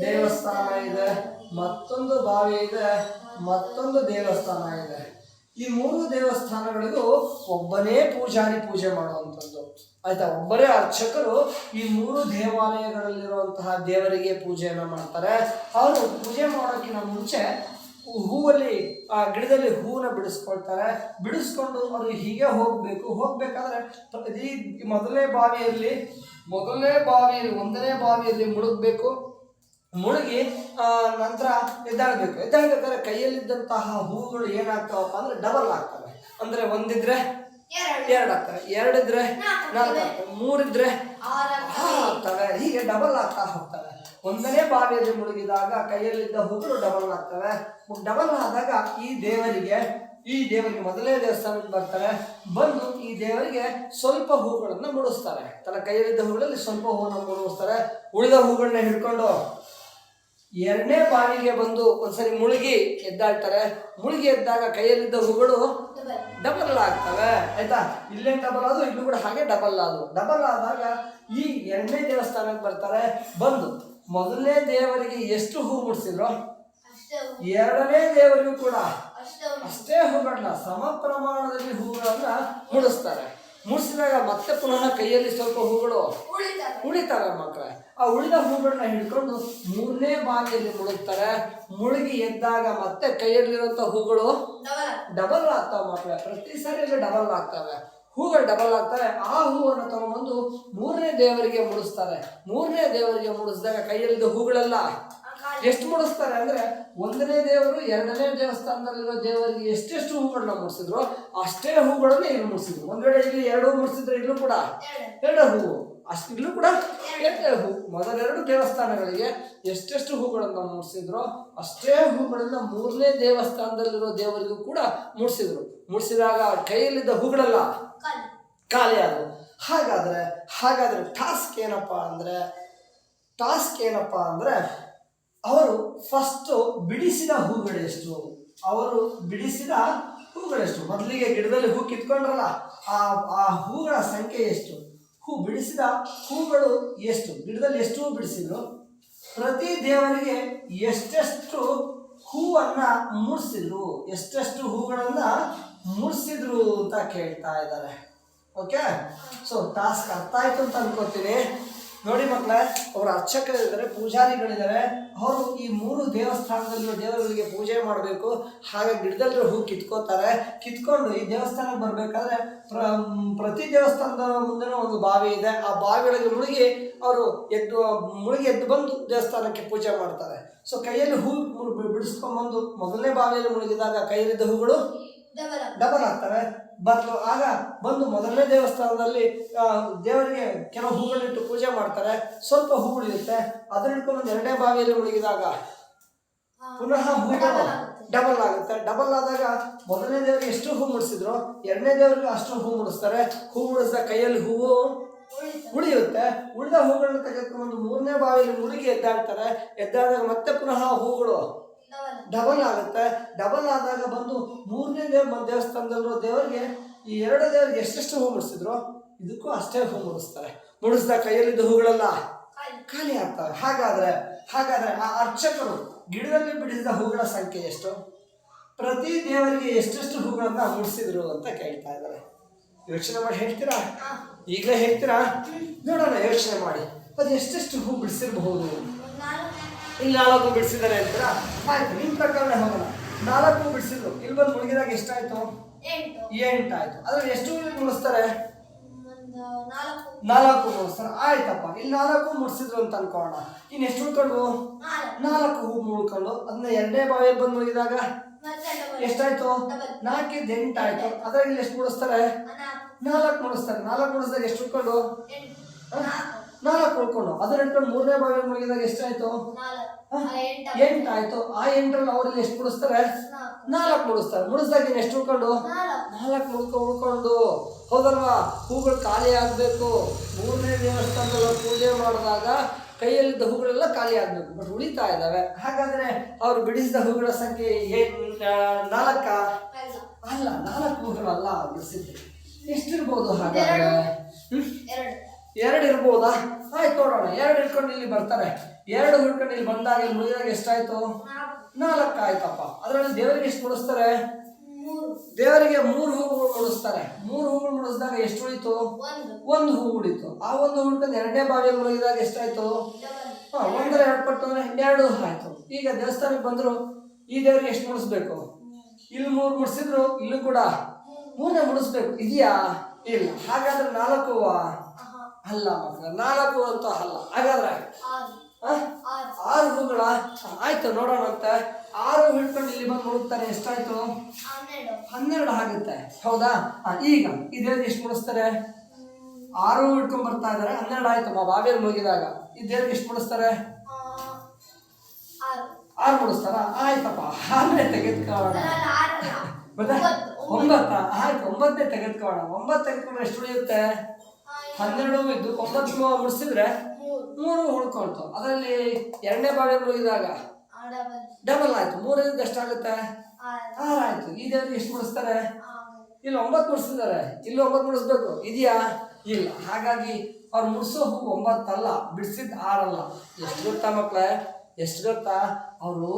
ದೇವಸ್ಥಾನ ಇದೆ. ಮತ್ತೊಂದು ಬಾವಿ ಇದೆ. ಮತ್ತೊಂದು ದೇವಸ್ಥಾನ ಇದೆ. ಈ ಮೂರು ದೇವಸ್ಥಾನಗಳಿಗೂ ಒಬ್ಬನೇ ಪೂಜಾರಿ ಪೂಜೆ ಮಾಡುವಂಥದ್ದು. ಆಯ್ತಾ? ಒಬ್ಬರೇ ಅರ್ಚಕರು ಈ ಮೂರು ದೇವಾಲಯಗಳಲ್ಲಿರುವಂತಹ ದೇವರಿಗೆ ಪೂಜೆಯನ್ನು ಮಾಡ್ತಾರೆ. ಅವರು ಪೂಜೆ ಮಾಡೋಕ್ಕಿಂತ ಮುಂಚೆ ಹೂವಲ್ಲಿ ಆ ಗಿಡದಲ್ಲಿ ಹೂವನ್ನ ಬಿಡಿಸ್ಕೊಳ್ತಾರೆ. ಬಿಡಿಸ್ಕೊಂಡು ಅವರು ಹೀಗೆ ಹೋಗಬೇಕು. ಹೋಗ್ಬೇಕಾದ್ರೆ ಈ ಮೊದಲನೇ ಬಾವಿಯಲ್ಲಿ ಮೊದಲನೇ ಬಾವಿಯಲ್ಲಿ ಒಂದನೇ ಬಾವಿಯಲ್ಲಿ ಮುಳುಗಬೇಕು. ಮುಳುಗಿ ಆ, ನಂತರ ಎದ್ದಾಡಬೇಕು. ಎದ್ದಾಡಬೇಕಾದ್ರೆ ಕೈಯಲ್ಲಿದ್ದಂತಹ ಹೂಗಳು ಏನಾಗ್ತಾವಪ್ಪ ಅಂದ್ರೆ ಡಬಲ್ ಆಗ್ತವೆ. ಅಂದ್ರೆ ಒಂದಿದ್ರೆ ಎರಡು. ಆಗ್ತವೆ. ಎರಡಿದ್ರೆ ನಾಲ್ಕು ಆಗ್ತವೆ. ಮೂರಿದ್ರೆ ಆರು ಆಗ್ತವೆ. ಹೀಗೆ ಡಬಲ್ ಆಗ್ತಾ ಹೋಗ್ತವೆ. ಒಂದನೇ ಬಾವಿಯಲ್ಲಿ ಮುಳುಗಿದಾಗ ಕೈಯಲ್ಲಿದ್ದ ಹೂಗಳು ಡಬಲ್ ಆಗ್ತವೆ. ಡಬಲ್ ಆದಾಗ ಈ ದೇವರಿಗೆ ಈ ದೇವರಿಗೆ ಮೊದಲನೇ ದೇವಸ್ಥಾನಕ್ಕೆ ಬರ್ತಾರೆ. ಬಂದು ಈ ದೇವರಿಗೆ ಸ್ವಲ್ಪ ಹೂಗಳನ್ನು ಮುಡಿಸ್ತಾರೆ. ತನ್ನ ಕೈಯಲ್ಲಿದ್ದ ಹೂಗಳಲ್ಲಿ ಸ್ವಲ್ಪ ಹೂವನ್ನು ಮುಡಿಸ್ತಾರೆ. ಉಳಿದ ಹೂಗಳನ್ನ ಹಿಡ್ಕೊಂಡು ಎರಡನೇ ಬಾವಿಗೆ ಬಂದು ಒಂದ್ಸರಿ ಮುಳುಗಿ ಎದ್ದಾಡ್ತಾರೆ. ಮುಳುಗಿ ಎದ್ದಾಗ ಕೈಯಲ್ಲಿದ್ದ ಹೂಗಳು ಡಬಲ್ ಆಗ್ತವೆ. ಆಯ್ತಾ? ಇಲ್ಲೇ ಡಬಲ್ ಆದು ಇಲ್ಲೂ ಕೂಡ ಹಾಗೆ ಡಬಲ್ ಆದು ಡಬಲ್ ಆದಾಗ ಈ ಎರಡನೇ ದೇವಸ್ಥಾನಕ್ಕೆ ಬರ್ತಾರೆ. ಬಂದು ಮೊದಲನೇ ದೇವರಿಗೆ ಎಷ್ಟು ಹೂ ಮುಡಿಸಿದ್ರು ಅಷ್ಟೇ ಎರಡನೇ ದೇವರಿಗೂ ಕೂಡ ಅಷ್ಟೇ ಹೂಗಳನ್ನ ಸಮ ಪ್ರಮಾಣದಲ್ಲಿ ಹೂಗಳನ್ನ ಮುಡಿಸ್ತಾರೆ ಮುಡಿಸಿದಾಗ ಮತ್ತೆ ಪುನಃ ಕೈಯಲ್ಲಿ ಸ್ವಲ್ಪ ಹೂಗಳು ಉಳಿತಾರೆ ಉಳಿತವೆ ಮಕ್ಕಳೇ ಆ ಉಳಿದ ಹೂಗಳನ್ನ ಹಿಡ್ಕೊಂಡು ಮೂರನೇ ಬಾಗಿಯಲ್ಲಿ ಮುಳುಗ್ತಾರೆ. ಮುಳುಗಿ ಎದ್ದಾಗ ಮತ್ತೆ ಕೈಯಲ್ಲಿರುವಂತ ಹೂಗಳು ಡಬಲ್ ಡಬಲ್ ಆಗ್ತಾವೆ ಮಕ್ಕಳೇ ಪ್ರತಿ ಸಾರಿ ಡಬಲ್ ಆಗ್ತವೆ. ಹೂಗಳು ಡಬಲ್ ಆಗ್ತವೆ. ಆ ಹೂವನ್ನು ತಗೊಂಡ್ಬಂದು ಮೂರನೇ ದೇವರಿಗೆ ಮುಡಿಸ್ತಾರೆ. ಮೂರನೇ ದೇವರಿಗೆ ಮುಡಿಸಿದಾಗ ಕೈಯಲ್ಲಿದ್ದ ಹೂಗಳೆಲ್ಲ ಎಷ್ಟು ಮುಡಿಸ್ತಾರೆ ಅಂದ್ರೆ ಒಂದನೇ ದೇವರು ಎರಡನೇ ದೇವಸ್ಥಾನದಲ್ಲಿರೋ ದೇವರಿಗೆ ಎಷ್ಟೆಷ್ಟು ಹೂಗಳನ್ನ ಮುಡಿಸಿದ್ರು ಅಷ್ಟೇ ಹೂಗಳನ್ನ ಇಲ್ಲಿ ಮುಡಿಸಿದ್ರು. ಒಂದ್ ವೇಳೆ ಇಲ್ಲಿ ಎರಡು ಮುಡಿಸಿದ್ರೆ ಇಲ್ಲೂ ಕೂಡ ಎರಡು ಹೂವು. ಅಷ್ಟು ಇಲ್ಲೂ ಕೂಡ ಮೊದಲೆರಡು ದೇವಸ್ಥಾನಗಳಿಗೆ ಎಷ್ಟೆಷ್ಟು ಹೂಗಳನ್ನು ಮೂಡಿಸಿದ್ರು ಅಷ್ಟೇ ಹೂಗಳನ್ನು ಮೂರನೇ ದೇವಸ್ಥಾನದಲ್ಲಿರೋ ದೇವರಿಗೂ ಕೂಡ ಮೂಡಿಸಿದ್ರು. ಮೂಡಿಸಿದಾಗ ಕೈಯಲ್ಲಿದ್ದ ಹೂಗಳೆಲ್ಲ? ಖಾಲಿ. ಖಾಲಿ ಆದವು ಹಾಗಾದ್ರೆ ಹಾಗಾದ್ರೆ ಟಾಸ್ಕ್ ಏನಪ್ಪಾ ಅಂದ್ರೆ ಟಾಸ್ಕ್ ಏನಪ್ಪಾ ಅಂದ್ರೆ ಅವರು ಫಸ್ಟು ಬಿಡಿಸಿದ ಹೂಗಳೆಷ್ಟು ಅವರು ಬಿಡಿಸಿದ ಹೂಗಳೆಷ್ಟು ಮೊದಲಿಗೆ ಗಿಡದಲ್ಲಿ ಹೂ ಕಿತ್ಕೊಂಡ್ರಲ್ಲ ಆ ಆ ಹೂಗಳ ಸಂಖ್ಯೆ ಎಷ್ಟು? ಹೂ ಬಿಡಿಸಿದ ಹೂಗಳು ಎಷ್ಟು? ಗಿಡದಲ್ಲಿ ಎಷ್ಟು ಹೂ ಬಿಡಿಸಿದ್ರು? ಪ್ರತಿ ದೇವರಿಗೆ ಎಷ್ಟೆಷ್ಟು ಹೂವನ್ನ ಮೂಡಿಸಿದ್ರು? ಎಷ್ಟೆಷ್ಟು ಹೂಗಳನ್ನ ಮೂಡಿಸಿದ್ರು ಅಂತ ಕೇಳ್ತಾ ಇದ್ದಾರೆ. ಓಕೆ ಸೊ ಟಾಸ್ಕ್ ಅರ್ಥ ಆಯ್ತು ಅಂತ ಅನ್ಕೋತೀನಿ ನೋಡಿ ಮಕ್ಕಳ, ಅವರ ಅರ್ಚಕರಿದ್ದಾರೆ, ಪೂಜಾರಿಗಳಿದ್ದಾರೆ. ಅವರು ಈ ಮೂರು ದೇವಸ್ಥಾನದಲ್ಲಿರೋ ದೇವರುಗಳಿಗೆ ಪೂಜೆ ಮಾಡಬೇಕು. ಹಾಗೆ ಗಿಡದಲ್ಲಿರೋ ಹೂ ಕಿತ್ಕೋತಾರೆ. ಕಿತ್ಕೊಂಡು ಈ ದೇವಸ್ಥಾನಕ್ಕೆ ಬರಬೇಕಾದ್ರೆ ಪ್ರ, ಪ್ರತಿ ದೇವಸ್ಥಾನದ ಮುಂದೆನೂ ಒಂದು ಬಾವಿ ಇದೆ. ಆ ಬಾವಿಗಳಿಗೆ ಮುಳುಗಿ ಅವರು ಎದ್ದು, ಮುಳುಗಿ ಎದ್ದು ಬಂದು ದೇವಸ್ಥಾನಕ್ಕೆ ಪೂಜೆ ಮಾಡ್ತಾರೆ. ಸೊ ಕೈಯಲ್ಲಿ ಹೂ ಬಿಡಿಸ್ಕೊಂಡ್ಬಂದು ಮೊದಲನೇ ಬಾವಿಯಲ್ಲಿ ಮುಳುಗಿದಾಗ ಕೈಯಲ್ಲಿದ್ದ ಹೂಗಳು ಡಬಲ್ ಡಬಲ್ ಆಗ್ತವೆ ಬಂದು ಆಗ ಬಂದು ಮೊದಲನೇ ದೇವಸ್ಥಾನದಲ್ಲಿ ದೇವರಿಗೆ ಕೆಲವು ಹೂಗಳಿಟ್ಟು ಪೂಜೆ ಮಾಡ್ತಾರೆ. ಸ್ವಲ್ಪ ಹೂಗಳಿರುತ್ತೆ. ಅದನ್ನ ಹಿಡ್ಕೊಂಡು ಎರಡನೇ ಬಾವಿಯಲ್ಲಿ ಮುಳುಗಿದಾಗ ಪುನಃ ಹೂಗಳು ಡಬಲ್ ಆಗುತ್ತೆ. ಡಬಲ್ ಆದಾಗ ಮೊದಲನೇ ದೇವರಿಗೆ ಎಷ್ಟು ಹೂ ಮುಡಿಸಿದ್ರು ಎರಡನೇ ದೇವರಿಗೆ ಅಷ್ಟು ಹೂ ಮುಡಿಸ್ತಾರೆ. ಹೂ ಮುಡಿಸಿದ ಕೈಯಲ್ಲಿ ಹೂವು ಉಳಿಯುತ್ತೆ. ಉಳಿದ ಹೂಗಳನ್ನ ತೆಗೆದುಕೊಂಡು ಮೂರನೇ ಬಾವಿಯಲ್ಲಿ ಮುಳುಗಿ ಎದ್ದಾಡ್ತಾರೆ. ಎದ್ದಾದಾಗ ಮತ್ತೆ ಪುನಃ ಹೂಗಳು ಡಬಲ್ ಆಗುತ್ತೆ. ಡಬಲ್ ಆದಾಗ ಬಂದು ಮೂರನೇ ದೇವ ದೇವಸ್ಥಾನದಲ್ಲಿರೋ ದೇವರಿಗೆ ಈ ಎರಡು ದೇವರಿಗೆ ಎಷ್ಟೆಷ್ಟು ಹೂ ಮುಡಿಸಿದ್ರು? ಇದಕ್ಕೂ ಅಷ್ಟೇ ಹೂ ಮುಡಿಸ್ತಾರೆ. ಮುಡಿಸಿದ ಕೈಯಲ್ಲಿದ್ದ ಹೂಗಳೆಲ್ಲ? ಖಾಲಿ. ಆಗ್ತವೆ. ಹಾಗಾದ್ರೆ ಹಾಗಾದ್ರೆ ಆ ಅರ್ಚಕರು ಗಿಡದಲ್ಲಿ ಬಿಡಿಸಿದ ಹೂಗಳ ಸಂಖ್ಯೆ ಎಷ್ಟು? ಪ್ರತಿ ದೇವರಿಗೆ ಎಷ್ಟೆಷ್ಟು ಹೂಗಳನ್ನ ಮುಡಿಸಿದ್ರು ಅಂತ ಕೇಳ್ತಾ ಇದ್ದಾರೆ. ಯೋಚನೆ ಮಾಡಿ ಹೇಳ್ತೀರಾ? ಈಗಲೇ ಹೇಳ್ತೀರಾ? ನೋಡೋಣ ಯೋಚನೆ ಮಾಡಿ. ಅದು ಎಷ್ಟೆಷ್ಟು ಹೂ ಬಿಡಿಸಿರಬಹುದು ಇಲ್ಲಿ ನಾಲ್ಕು ಬಿಡಿಸಿದ್ದಾರೆ ಅಂತೀರಾ ಆಯ್ತು ನಿಮ್ಮ ಪ್ರಕಾರನೇ ಹೋಗೋಣ. ನಾಲ್ಕು ಬಿಡಿಸಿದ್ರು. ಇಲ್ಲಿ ಬಂದು ಮುಳುಗಿದಾಗ ಎಷ್ಟಾಯ್ತು? ಎಂಟು. ಎಂಟಾಯ್ತು. ಅದ್ರಲ್ಲಿ ಎಷ್ಟು ಮುಡಿಸ್ತಾರೆ ಒಂದು ನಾಲ್ಕು. ನಾಲ್ಕು ಮುಡಿಸ್ತಾರೆ ಆಯ್ತಪ್ಪ ಇಲ್ಲಿ ನಾಲ್ಕು ಮುಡಿಸಿದ್ರು ಅಂತ ಅನ್ಕೋಣ ಇನ್ನು ಎಷ್ಟು ಉಳ್ಕೊಂಡು ನಾಲ್ಕು. ಹೂ ಮುಳ್ಕೊಂಡು ಅದನ್ನ ಎರಡನೇ ಬಾವಿಯಲ್ಲಿ ಬಂದು ಮುಳುಗಿದಾಗ ಎಷ್ಟಾಯ್ತು? ಡಬಲ್. ನಾಲ್ಕಿದ್ದು ಎಂಟಾಯ್ತು. ಅದ್ರಲ್ಲಿ ಇಲ್ಲಿ ಎಷ್ಟು ಮುಡಿಸ್ತಾರೆ ನಾಲ್ಕು. ಮುಡಿಸ್ತಾರೆ ನಾಲ್ಕು ಮುಡಿಸಿದಾಗ ಎಷ್ಟು ಉಳ್ಕೊಂಡು? ನಾಲ್ಕು ಉಳ್ಕೊಂಡು. ಅದರ ಎಂಟು ಮೂರನೇ ಭಾಗ ಮುಗಿದಾಗ ಎಷ್ಟಾಯ್ತು? ಎಂಟಾಯ್ತು. ಆ ಎಂಟರಲ್ಲಿ ಅವರಲ್ಲಿ ಎಷ್ಟು ಮುಡಿಸ್ತಾರೆ ನಾಲ್ಕು. ಮುಡಿಸ್ತಾರೆ ಮುಡಿಸ್ದಾಗ ಎಷ್ಟು ಉಳ್ಕೊಂಡು? ನಾಲ್ಕು. ಮುಳ್ಕೊ ಉಳ್ಕೊಂಡು. ಹೌದಲ್ವಾ? ಹೂಗಳು ಖಾಲಿ ಆಗಬೇಕು. ಮೂರನೇ ದೇವಸ್ಥಾನದಲ್ಲಿ ಪೂಜೆ ಮಾಡಿದಾಗ ಕೈಯಲ್ಲಿದ್ದ ಹೂಗಳೆಲ್ಲ ಖಾಲಿ ಆಗಬೇಕು. ಬಟ್ ಉಳಿತಾ ಇದ್ದಾವೆ. ಹಾಗಾದ್ರೆ ಅವ್ರು ಬಿಡಿಸಿದ ಹೂಗಳ ಸಂಖ್ಯೆ ಏನ್ ನಾಲ್ಕ? ಅಲ್ಲ. ನಾಲ್ಕು ಹೂಗಳಲ್ಲ ಬಿಡಿಸಿದ್ದು. ಎಷ್ಟಿರ್ಬೋದು ಹಾಗಾದ್ರೆ? ಎರಡು ಇರ್ಬೋದಾ? ಆಯ್ತು ನೋಡೋಣ. ಎರಡು ಇಟ್ಕೊಂಡು ಇಲ್ಲಿ ಬರ್ತಾರೆ. ಎರಡು ಹಿಡ್ಕೊಂಡು ಇಲ್ಲಿ ಬಂದಾಗ ಇಲ್ಲಿ ಮುಗಿದಾಗ ಎಷ್ಟಾಯ್ತು? ನಾಲ್ಕು ಆಯ್ತಪ್ಪ. ಅದರಲ್ಲಿ ದೇವರಿಗೆ ಎಷ್ಟು ಮುಡಿಸ್ತಾರೆ ದೇವರಿಗೆ ಮೂರು ಹೂಗಳು ಮುಡಿಸ್ತಾರೆ ಮೂರು ಹೂಗಳು ಮುಡಿಸಿದಾಗ ಎಷ್ಟು ಉಳಿತು? ಒಂದು ಹೂ ಉಳಿತು. ಆ ಒಂದು ಹೂ ಉಳ್ಕೊಂಡು ಎರಡನೇ ಬಾವಿ ಮುಳುಗಿದಾಗ ಎಷ್ಟಾಯ್ತು? ಹಾಂ, ಒಂದರ ಎರಡು ಪಟ್ಟು ಅಂದ್ರೆ ಎರಡು ಆಯ್ತು. ಈಗ ದೇವಸ್ಥಾನಕ್ಕೆ ಬಂದ್ರು ಈ ದೇವರಿಗೆ ಎಷ್ಟು ಮುಡಿಸ್ಬೇಕು? ಇಲ್ಲಿ ಮೂರು ಮುಡಿಸಿದ್ರು, ಇಲ್ಲೂ ಕೂಡ ಮೂರನೇ ಮುಡಿಸ್ಬೇಕು. ಇದೆಯಾ? ಇಲ್ಲ. ಹಾಗಾದ್ರೆ ನಾಲ್ಕು ಅಲ್ಲ ಮಕ್ಕಳ ನಾಲ್ಕು ಅಂತ ಅಲ್ಲ ಹಾಗಾದ್ರೆ ಆರು. ಹೂಗಳ ಆಯ್ತು ನೋಡೋಣ ಅಂತ ಆರು ಹಿಡ್ಕೊಂಡು ಇಲ್ಲಿ ಬಂದು ಮುಳುಗ್ತಾರೆ ಎಷ್ಟಾಯ್ತು? ಹನ್ನೆರಡು. ಆಗುತ್ತೆ. ಹೌದಾ? ಈಗ ದೇವ್ರಿಗೆ ಎಷ್ಟು ಮುಡಿಸ್ತಾರೆ ಆರು ಹಿಡ್ಕೊಂಡ್ ಬರ್ತಾ ಇದಾರೆ ಹನ್ನೆರಡು ಆಯ್ತು ಮಾ ಬಾವಿಯಲ್ಲಿ ಮುಗಿದಾಗ ದೇವ್ರಿಗೆ ಎಷ್ಟು ಮುಡಿಸ್ತಾರೆ ಆರು. ಮುಡಿಸ್ತಾರ ಆಯ್ತಪ್ಪ. ಆರನೇ ತೆಗೆದುಕೊಳ್ಳೋಣ. ಮತ್ತೆ ಒಂಬತ್ತು, ಆಯ್ತು ಒಂಬತ್ತನೇ ತೆಗೆದುಕೊಳ್ಳೋಣ. ಒಂಬತ್ತು ತೆಗೆದುಕೊಂಡ್ರೆ ಎಷ್ಟು ಉಳಿಯುತ್ತೆ? ಹನ್ನೆರಡು ಇದ್ದು ಒಂಬತ್ತು ಮುಡಿಸಿದ್ರೆ ಮೂರು ಉಳ್ಕೊಳ್ತು ಅದರಲ್ಲಿ ಎರಡನೇ ಬಾವಿಯಲ್ಲಿ ಮುಗಿದಾಗ ಡಬಲ್ ಆಯ್ತು. ಮೂರರಿಂದ ಎಷ್ಟಾಗುತ್ತೆ? ಆರು. ಆಯ್ತು. ಈ ದೇವ್ರಿಗೆ ಎಷ್ಟು ಮುಡಿಸ್ತಾರೆ? ಇಲ್ಲಿ ಒಂಬತ್ತು ಮುಡಿಸಿದ್ದಾರೆ. ಇಲ್ಲಿ ಒಂಬತ್ತು ಮುಡಿಸ್ಬೇಕು. ಇದೆಯಾ? ಇಲ್ಲ. ಹಾಗಾಗಿ ಅವ್ರು ಮುಡಿಸೋ ಹೂ ಒಂಬತ್ತಲ್ಲ ಬಿಡಿಸಿದ ಆರಲ್ಲ. ಎಷ್ಟು ಗೊತ್ತಾ ಮಕ್ಕಳೇ ಎಷ್ಟು ಗೊತ್ತಾ? ಅವರು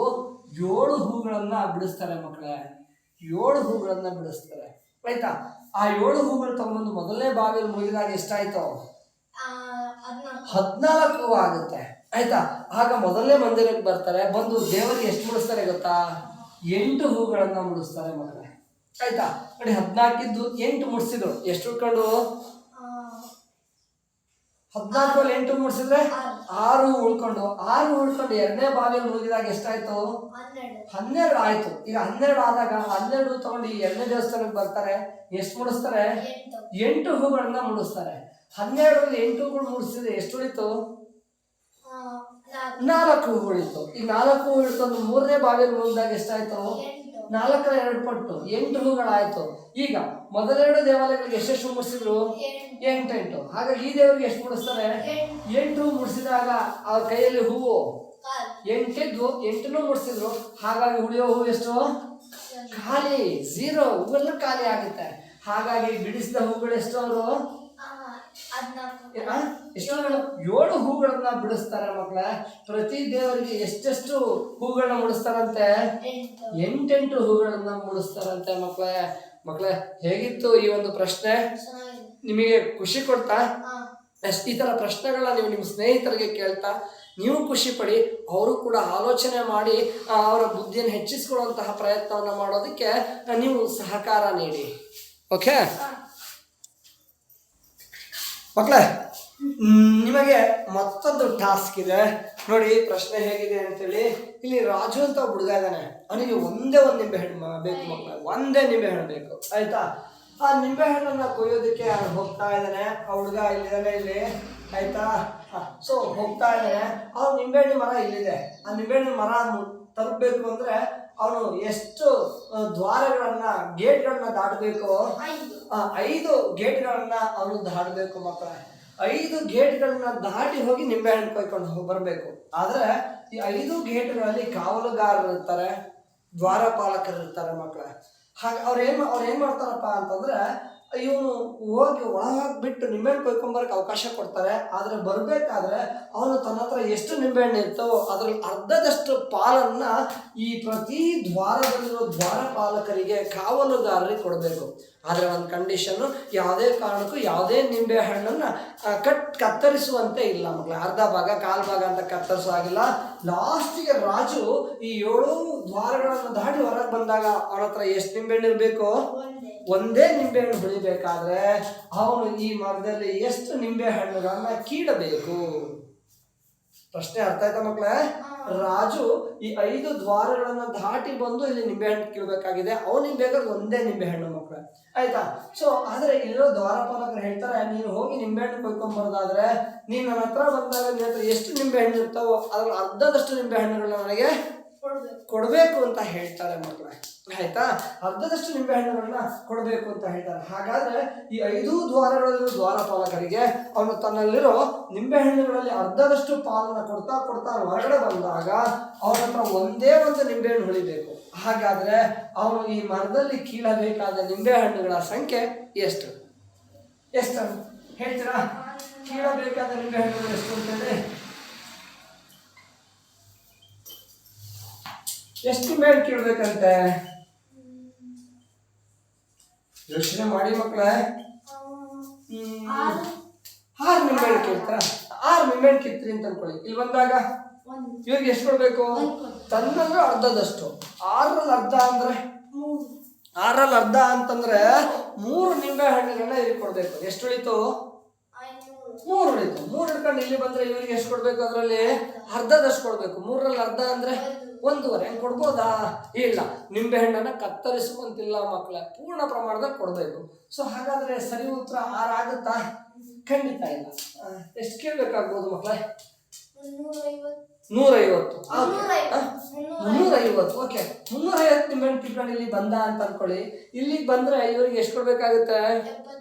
ಏಳು ಹೂಗಳನ್ನ ಬಿಡಿಸ್ತಾರೆ ಮಕ್ಕಳೇ ಏಳು ಹೂಗಳನ್ನ ಬಿಡಿಸ್ತಾರೆ. ಆಯ್ತಾ? ಆ ಏಳು ಹೂಗಳು ತಮ್ಮನ್ನು ಮೊದಲನೇ ಬಾವಿಯಲ್ಲಿ ಮುಗಿದಾಗ ಎಷ್ಟಾಯ್ತು? ಹದಿನಾಲ್ಕು. ಆಗುತ್ತೆ. ಆಯ್ತಾ? ಆಗ ಮೊದಲನೇ ಮಂದಿರಕ್ಕೆ ಬರ್ತಾರೆ ಬಂದು ದೇವರಿಗೆ ಎಷ್ಟು ಮುಡಿಸ್ತಾರೆ ಗೊತ್ತಾ? ಎಂಟು ಹೂಗಳನ್ನ ಮುಡಿಸ್ತಾರೆ ಮಕ್ಕಳೇ. ಆಯ್ತಾ? ನೋಡಿ ಹದಿನಾಲ್ಕಿದ್ದು ಎಂಟು ಮುಡಿಸಿದ್ರು. ಎಷ್ಟು ಉಳ್ಕೊಂಡು ಆ, ಹದಿನಾಲ್ಕಲ್ಲಿ ಎಂಟು ಮುಡಿಸಿದ್ರೆ ಆರು. ಉಳ್ಕೊಂಡು ಆರು ಉಳ್ಕೊಂಡು ಎರಡನೇ ಬಾವಿಯಲ್ಲಿ ಮುಗಿದಾಗ ಎಷ್ಟಾಯ್ತು? ಹನ್ನೆರಡು. ಆಯ್ತು. ಈಗ ಹನ್ನೆರಡು ಆದಾಗ ಹನ್ನೆರಡು ತಗೊಂಡು ಈ ಎರಡನೇ ದೇವಸ್ಥಾನಕ್ಕೆ ಬರ್ತಾರೆ. ಎಷ್ಟು ಮುಡಿಸ್ತಾರೆ? ಎಂಟು. ಹೂಗಳನ್ನ ಮುಡಿಸ್ತಾರೆ. ಹನ್ನೆರಡರಲ್ಲಿ ಎಂಟು ಹೂಗಳು ಮುಡಿಸಿದ್ರೆ ಎಷ್ಟು ಉಳಿತು? ನಾಲ್ಕು. ಹೂಗಳಿತ್ತು. ಈಗ ನಾಲ್ಕು ಹೂ ಇಳ್ಕೊಂಡು ಮೂರನೇ ಬಾವಿಯಲ್ಲಿ ಮುಗಿದಾಗ ಎಷ್ಟಾಯ್ತು? ನಾಲ್ಕರ ಎರಡು ಪಟ್ಟು ಎಂಟು ಹೂಗಳಾಯಿತು. ಈಗ ಮೊದಲೆರಡು ದೇವಾಲಯಗಳಿಗೆ ಎಷ್ಟೆಷ್ಟು ಮುಡಿಸಿದ್ರು? ಎಂಟು. ಎಂಟೆಂಟು ಹಾಗಾಗಿ ಈ ದೇವರಿಗೆ ಎಷ್ಟು ಮುಡಿಸ್ತಾರೆ? ಎಂಟು. ಹೂ ಮುಡಿಸಿದಾಗ ಅವ್ರ ಕೈಯಲ್ಲಿ ಹೂವು? ಎಂಟೆದ್ದು ಎಂಟನೂ ಎಂಟನ್ನು ಮುಡಿಸಿದ್ರು. ಹಾಗಾಗಿ ಉಳಿಯೋ ಹೂ ಎಷ್ಟು? ಖಾಲಿ. ಝೀರೋ ಹೂವೆಲ್ಲ ಖಾಲಿ ಆಗುತ್ತೆ. ಹಾಗಾಗಿ ಬಿಡಿಸಿದ ಹೂಗಳು ಎಷ್ಟು ಅವರು? ಎಷ್ಟು ಏಳು ಹೂಗಳನ್ನ ಬಿಡಿಸ್ತಾರೆ ಮಕ್ಕಳ ಪ್ರತಿ ದೇವರಿಗೆ ಎಷ್ಟೆಷ್ಟು ಹೂಗಳನ್ನ ಮುಡಿಸ್ತಾರಂತೆ? ಎಂಟು. ಎಂಟೆಂಟು ಹೂಗಳನ್ನ ಮುಡಿಸ್ತಾರಂತೆ ಮಕ್ಕಳೇ ಮಕ್ಕಳ ಹೇಗಿತ್ತು ಈ ಒಂದು ಪ್ರಶ್ನೆ? ನಿಮಗೆ ಖುಷಿ ಕೊಡ್ತಾ? ಈ ತರ ಪ್ರಶ್ನೆಗಳನ್ನ ನೀವು ನಿಮ್ಮ ಸ್ನೇಹಿತರಿಗೆ ಕೇಳ್ತಾ ನೀವು ಖುಷಿ ಪಡಿ ಅವರು ಕೂಡ ಆಲೋಚನೆ ಮಾಡಿ ಅವರ ಬುದ್ಧಿಯನ್ನು ಹೆಚ್ಚಿಸ್ಕೊಳ್ಳುವಂತಹ ಪ್ರಯತ್ನವನ್ನು ಮಾಡೋದಕ್ಕೆ ನೀವು ಸಹಕಾರ ನೀಡಿ. ಓಕೆ? ಮಕ್ಕಳೇ ನಿಮಗೆ ಮತ್ತೊಂದು ಟಾಸ್ಕ್ ಇದೆ. ನೋಡಿ ಪ್ರಶ್ನೆ ಹೇಗಿದೆ ಅಂತೇಳಿ. ಇಲ್ಲಿ ರಾಜು ಅಂತ ಒಬ್ಬ ಹುಡುಗ ಇದ್ದಾನೆ. ಅವನಿಗೆ ಒಂದೇ ಒಂದು ನಿಂಬೆ ಹಣ್ಣು ಬೇಕು ಮಕ್ಕಳ. ಒಂದೇ ನಿಂಬೆ ಹಣ್ಣು ಬೇಕು. ಆಯ್ತಾ? ಆ ನಿಂಬೆ ಹಣ್ಣನ್ನ ಕೊಯ್ಯೋದಕ್ಕೆ ಅವನು ಹೋಗ್ತಾ ಇದ್ದಾನೆ? ಆ ಹುಡುಗ ಇಲ್ಲಿದ್ದಾನೆ ಇಲ್ಲಿ. ಆಯ್ತಾ? ಸೊ ಹೋಗ್ತಾ ಇದ್ದಾನೆ. ಅವ್ನು ನಿಂಬೆಹಣ್ಣು ಮರ ಇಲ್ಲಿದೆ. ಆ ನಿಂಬೆಹಣ್ಣು ಮರ ತಲುಪಬೇಕು ಅಂದ್ರೆ ಅವನು ಎಷ್ಟು ದ್ವಾರಗಳನ್ನ ಗೇಟ್ಗಳನ್ನ ದಾಟಬೇಕು? ಐದು ಗೇಟ್ಗಳನ್ನ ಅವನು ದಾಟಬೇಕು ಮಕ್ಕಳ. ಐದು ಗೇಟ್ಗಳನ್ನ ದಾಟಿ ಹೋಗಿ ನಿಂಬೆಹಣ್ಣು ಕೊಯ್ಕೊಂಡು ಹೋಗಿ ಬರಬೇಕು. ಆದರೆ ಈ ಐದು ಗೇಟ್ಗಳಲ್ಲಿ ಕಾವಲುಗಾರರು ಇರ್ತಾರೆ, ದ್ವಾರಪಾಲಕರು ಇರ್ತಾರೆ ಮಕ್ಕಳ ಹಾಗೆ ಅವ್ರು ಏನು ಅವ್ರು ಏನು ಮಾಡ್ತಾರಪ್ಪ ಅಂತಂದ್ರೆ ಇವನು ಹೋಗಿ ಒಳಗೆ ಬಿಟ್ಟು ನಿಂಬೆಹಣ್ಣು ಕೊಯ್ಕೊಂಬರಕ್ಕೆ ಅವಕಾಶ ಕೊಡ್ತಾರೆ. ಆದರೆ ಬರಬೇಕಾದ್ರೆ ಅವನು ತನ್ನ ಹತ್ರ ಎಷ್ಟು ನಿಂಬೆಹಣ್ಣು ಇರ್ತವೋ ಅದ್ರಲ್ಲಿ ಅರ್ಧದಷ್ಟು ಪಾಲನ್ನ ಈ ಪ್ರತಿ ದ್ವಾರದಲ್ಲಿರೋ ದ್ವಾರಪಾಲಕರಿಗೆ, ಕಾವಲುಗಾರರಿಗೆ ಕೊಡಬೇಕು. ಆದರೆ ಒಂದು ಕಂಡೀಷನ್ನು ಯಾವುದೇ ಕಾರಣಕ್ಕೂ ಯಾವುದೇ ನಿಂಬೆ ಹಣ್ಣನ್ನು ಕಟ್ ಕತ್ತರಿಸುವಂತೆ ಇಲ್ಲ ಮಕ್ಕಳು ಅರ್ಧ ಭಾಗ ಕಾಲು ಭಾಗ ಅಂತ ಕತ್ತರಿಸೋ ಹಾಗಿಲ್ಲ. ಲಾಸ್ಟಿಗೆ ರಾಜು ಈ ಏಳು ದ್ವಾರಗಳನ್ನು ದಾಟಿ ಹೊರಗೆ ಬಂದಾಗ ಅವನ ಹತ್ರ ಎಷ್ಟು ನಿಂಬೆಹಣ್ಣು ಇರಬೇಕು? ಒಂದೇ. ನಿಂಬೆಹಣ್ಣು ಬೆಳಿಬೇಕಾದ್ರೆ ಅವನು ಈ ಮರದಲ್ಲಿ ಎಷ್ಟು ನಿಂಬೆ ಹಣ್ಣುಗಳನ್ನ ಕೀಳಬೇಕು? ಪ್ರಶ್ನೆ ಅರ್ಥ ಆಯ್ತಾ ಮಕ್ಕಳೇ ರಾಜು ಈ ಐದು ದ್ವಾರಗಳನ್ನು ದಾಟಿ ಬಂದು ಇಲ್ಲಿ ನಿಂಬೆಹಣ್ಣು ಕೀಳಬೇಕಾಗಿದೆ. ಅವನಿಗೆ ಬೇಕಾದ್ರೆ ಒಂದೇ ನಿಂಬೆಹಣ್ಣು ಆಯ್ತಾ? ಸೊ ಆದ್ರೆ ಇಲ್ಲೋ ದ್ವಾರಪಾಲಕರು ಹೇಳ್ತಾರೆ ನೀನು ಹೋಗಿ ನಿಂಬೆಹಣ್ಣು ಕೊಯ್ಕೊಂಬರೋದಾದ್ರೆ ನೀನು ನನ್ನ ಹತ್ರ ಬಂದಾಗ ನಿನ್ನ ಹತ್ರ ಎಷ್ಟು ನಿಂಬೆಹಣ್ಣು ಇರ್ತಾವೋ ಅದ್ರಲ್ಲಿ ಅರ್ಧದಷ್ಟು ನಿಂಬೆಹಣ್ಣುಗಳನ್ನ ನನಗೆ ಕೊಡ್ಬೇಕು. ಕೊಡಬೇಕು ಅಂತ ಹೇಳ್ತಾರೆ ಮಕ್ಕಳೇ. ಆಯ್ತಾ? ಅರ್ಧದಷ್ಟು ನಿಂಬೆ ಹಣ್ಣುಗಳನ್ನ ಕೊಡಬೇಕು ಅಂತ ಹೇಳ್ತಾರೆ ಹಾಗಾದ್ರೆ ಈ ಐದು ದ್ವಾರಗಳಲ್ಲಿರೋ ದ್ವಾರಪಾಲಕರಿಗೆ ಅವನು ತನ್ನಲ್ಲಿರೋ ನಿಂಬೆ ಹಣ್ಣುಗಳಲ್ಲಿ ಅರ್ಧದಷ್ಟು ಪಾಲನ್ನ ಕೊಡ್ತಾ ಕೊಡ್ತಾ ಹೊರಗಡೆ ಬಂದಾಗ ಅವನ ಹತ್ರ ಒಂದೇ ಒಂದು ನಿಂಬೆ ಹಣ್ಣು ಹೊಳಿಬೇಕು. ಹಾಗಾದ್ರೆ ಅವನು ಈ ಮರದಲ್ಲಿ ಕೀಳಬೇಕಾದ ನಿಂಬೆ ಹಣ್ಣುಗಳ ಸಂಖ್ಯೆ ಎಷ್ಟು? ಎಷ್ಟು? ಹೇಳ್ತೀರಾ? ಕೀಳಬೇಕಾದ ನಿಂಬೆ ಹಣ್ಣುಗಳು ಎಷ್ಟು ಅಂತೇಳಿ ಎಷ್ಟು ಮೇಲೆ ಕೀಳ್ಬೇಕಂತೆ? ಯೋಚನೆ ಮಾಡಿ ಮಕ್ಕಳೇ. ಆರು. ನಿಂಬೆಹಣ್ಣು ಕೇಳ್ತಾರ? ಆರು ನಿಂಬೆಹಣ್ಣು ಕಿತ್ರಿ ಅಂತ ಅನ್ಕೊಳ್ಳಿ. ಇಲ್ಲಿ ಬಂದಾಗ ಇವ್ರಿಗೆ ಎಷ್ಟು ಕೊಡ್ಬೇಕು? ತನ್ನಲ್ಲೂ ಅರ್ಧದಷ್ಟು. ಆರಲ್ಲಿ ಅರ್ಧ ಅಂದ್ರೆ? ಆರಲ್ಲಿ ಅರ್ಧ ಅಂತಂದ್ರೆ ಮೂರು ನಿಂಬೆ ಹಣ್ಣುಗಳನ್ನ ಇಲ್ಲಿ ಕೊಡ್ಬೇಕು. ಎಷ್ಟು ಉಳಿತು? ಮೂರು ಉಳಿತು ಮೂರು ಹಿಡ್ಕೊಂಡು ಇಲ್ಲಿ ಬಂದ್ರೆ ಇವರಿಗೆ ಎಷ್ಟು ಕೊಡಬೇಕು ಅದರಲ್ಲಿ? ಅರ್ಧದಷ್ಟು ಕೊಡಬೇಕು? ಮೂರರಲ್ಲಿ ಅರ್ಧ ಅಂದ್ರೆ ಒಂದೂವರೆ. ಹೆಂಗೆ ಕೊಡ್ಬೋದಾ? ಇಲ್ಲ. ನಿಂಬೆ ಹಣ್ಣನ್ನ ಕತ್ತರಿಸುವಂತಿಲ್ಲ ಮಕ್ಕಳ ಪೂರ್ಣ ಪ್ರಮಾಣದಲ್ಲಿ ಕೊಡಬೇಕು ಸೊ ಹಾಗಾದ್ರೆ ಸರಿ ಉತ್ತರ ಆರಾಗುತ್ತಾ ಖಂಡಿತ ಇಲ್ಲ. ಎಷ್ಟು ಕೇಳ್ಬೇಕಾಗ್ಬೋದು ಮಕ್ಕಳೇ ನೂರೈವತ್ತು. ಮುನ್ನೂರೈವತ್ತು. ಓಕೆ ಮುನ್ನೂರೈವತ್ತು. ನಿಂಬೆಹಣ್ಣು ಕಿತ್ಕೊಂಡು ಇಲ್ಲಿ ಬಂದ ಅಂತ ಅನ್ಕೊಳ್ಳಿ. ಇಲ್ಲಿಗೆ ಬಂದ್ರೆ ಇವರಿಗೆ ಎಷ್ಟು ಕೊಡಬೇಕಾಗುತ್ತೆ?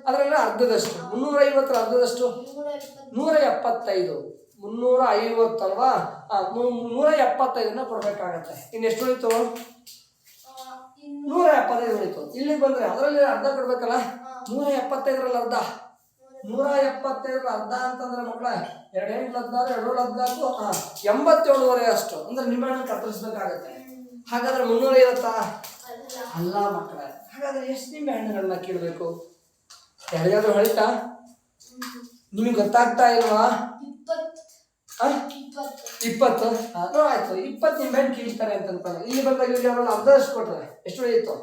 ಅದರಲ್ಲಿ ಅರ್ಧದಷ್ಟು. ಮುನ್ನೂರೈವತ್ತರ ಅರ್ಧದಷ್ಟು? ನೂರ ಎಪ್ಪತ್ತು ನೂರ ಎಪ್ಪತ್ತೈದು ಮುನ್ನೂರ ಐವತ್ತಲ್ವಾ ನೂರ ಎಪ್ಪತ್ತೈದನ್ನ ಕೊಡ್ಬೇಕಾಗತ್ತೆ ಇನ್ನೆಷ್ಟು ಉಳಿತು? ನೂರ ಎಪ್ಪತ್ತೈದು ಉಳಿತು. ಇಲ್ಲಿಗೆ ಬಂದ್ರೆ ಅದರಲ್ಲಿ ಅರ್ಧ ಕೊಡಬೇಕಲ್ಲ? ನೂರ ಎಪ್ಪತ್ತೈದರಲ್ಲಿ ಅರ್ಧ. ನೂರ ಎಪ್ಪತ್ತೈದರ ಅರ್ಧ ಅಂತಂದ್ರೆ ಮಕ್ಕಳ ಎರಡು ಹದಿನಾರು ಎರಡು ಹದಿನಾಲ್ಕು ಎಂಬತ್ತೇಳುವರೆ ಅಷ್ಟು. ಅಂದ್ರೆ ನಿಂಬೆಹಣ್ಣು ಕತ್ತರಿಸ್ಬೇಕಾಗತ್ತೆ. ಹಾಗಾದ್ರೆ ಮುನ್ನೂರೈವತ್ತಾ ಅಲ್ಲ ಅಲ್ಲ ಮಕ್ಕಳ ಹಾಗಾದ್ರೆ ಎಷ್ಟು ನಿಮ್ಮ ಹೆಣ್ಣುಗಳನ್ನ ಕೇಳಬೇಕು? ಯಾರಿಗಾದ್ರೂ ಹೊಳಿತಾ ನಿಮ್ಗೆ ಗೊತ್ತಾಗ್ತಾ ಇಲ್ವಾ? ಇಪ್ಪತ್ತು? ಆಯ್ತು. ಇಪ್ಪತ್ತು ನಿಮ್ಮ ಹೆಣ್ಣು ಕೀಳ್ತಾರೆ ಅಂತ ಇಲ್ಲಿ ಬಂದಾಗ ಇವ್ರಿಗೆ ಅರ್ಧದಷ್ಟು ಕೊಟ್ರೆ, ಎಷ್ಟು ಉಳಿಯಿತು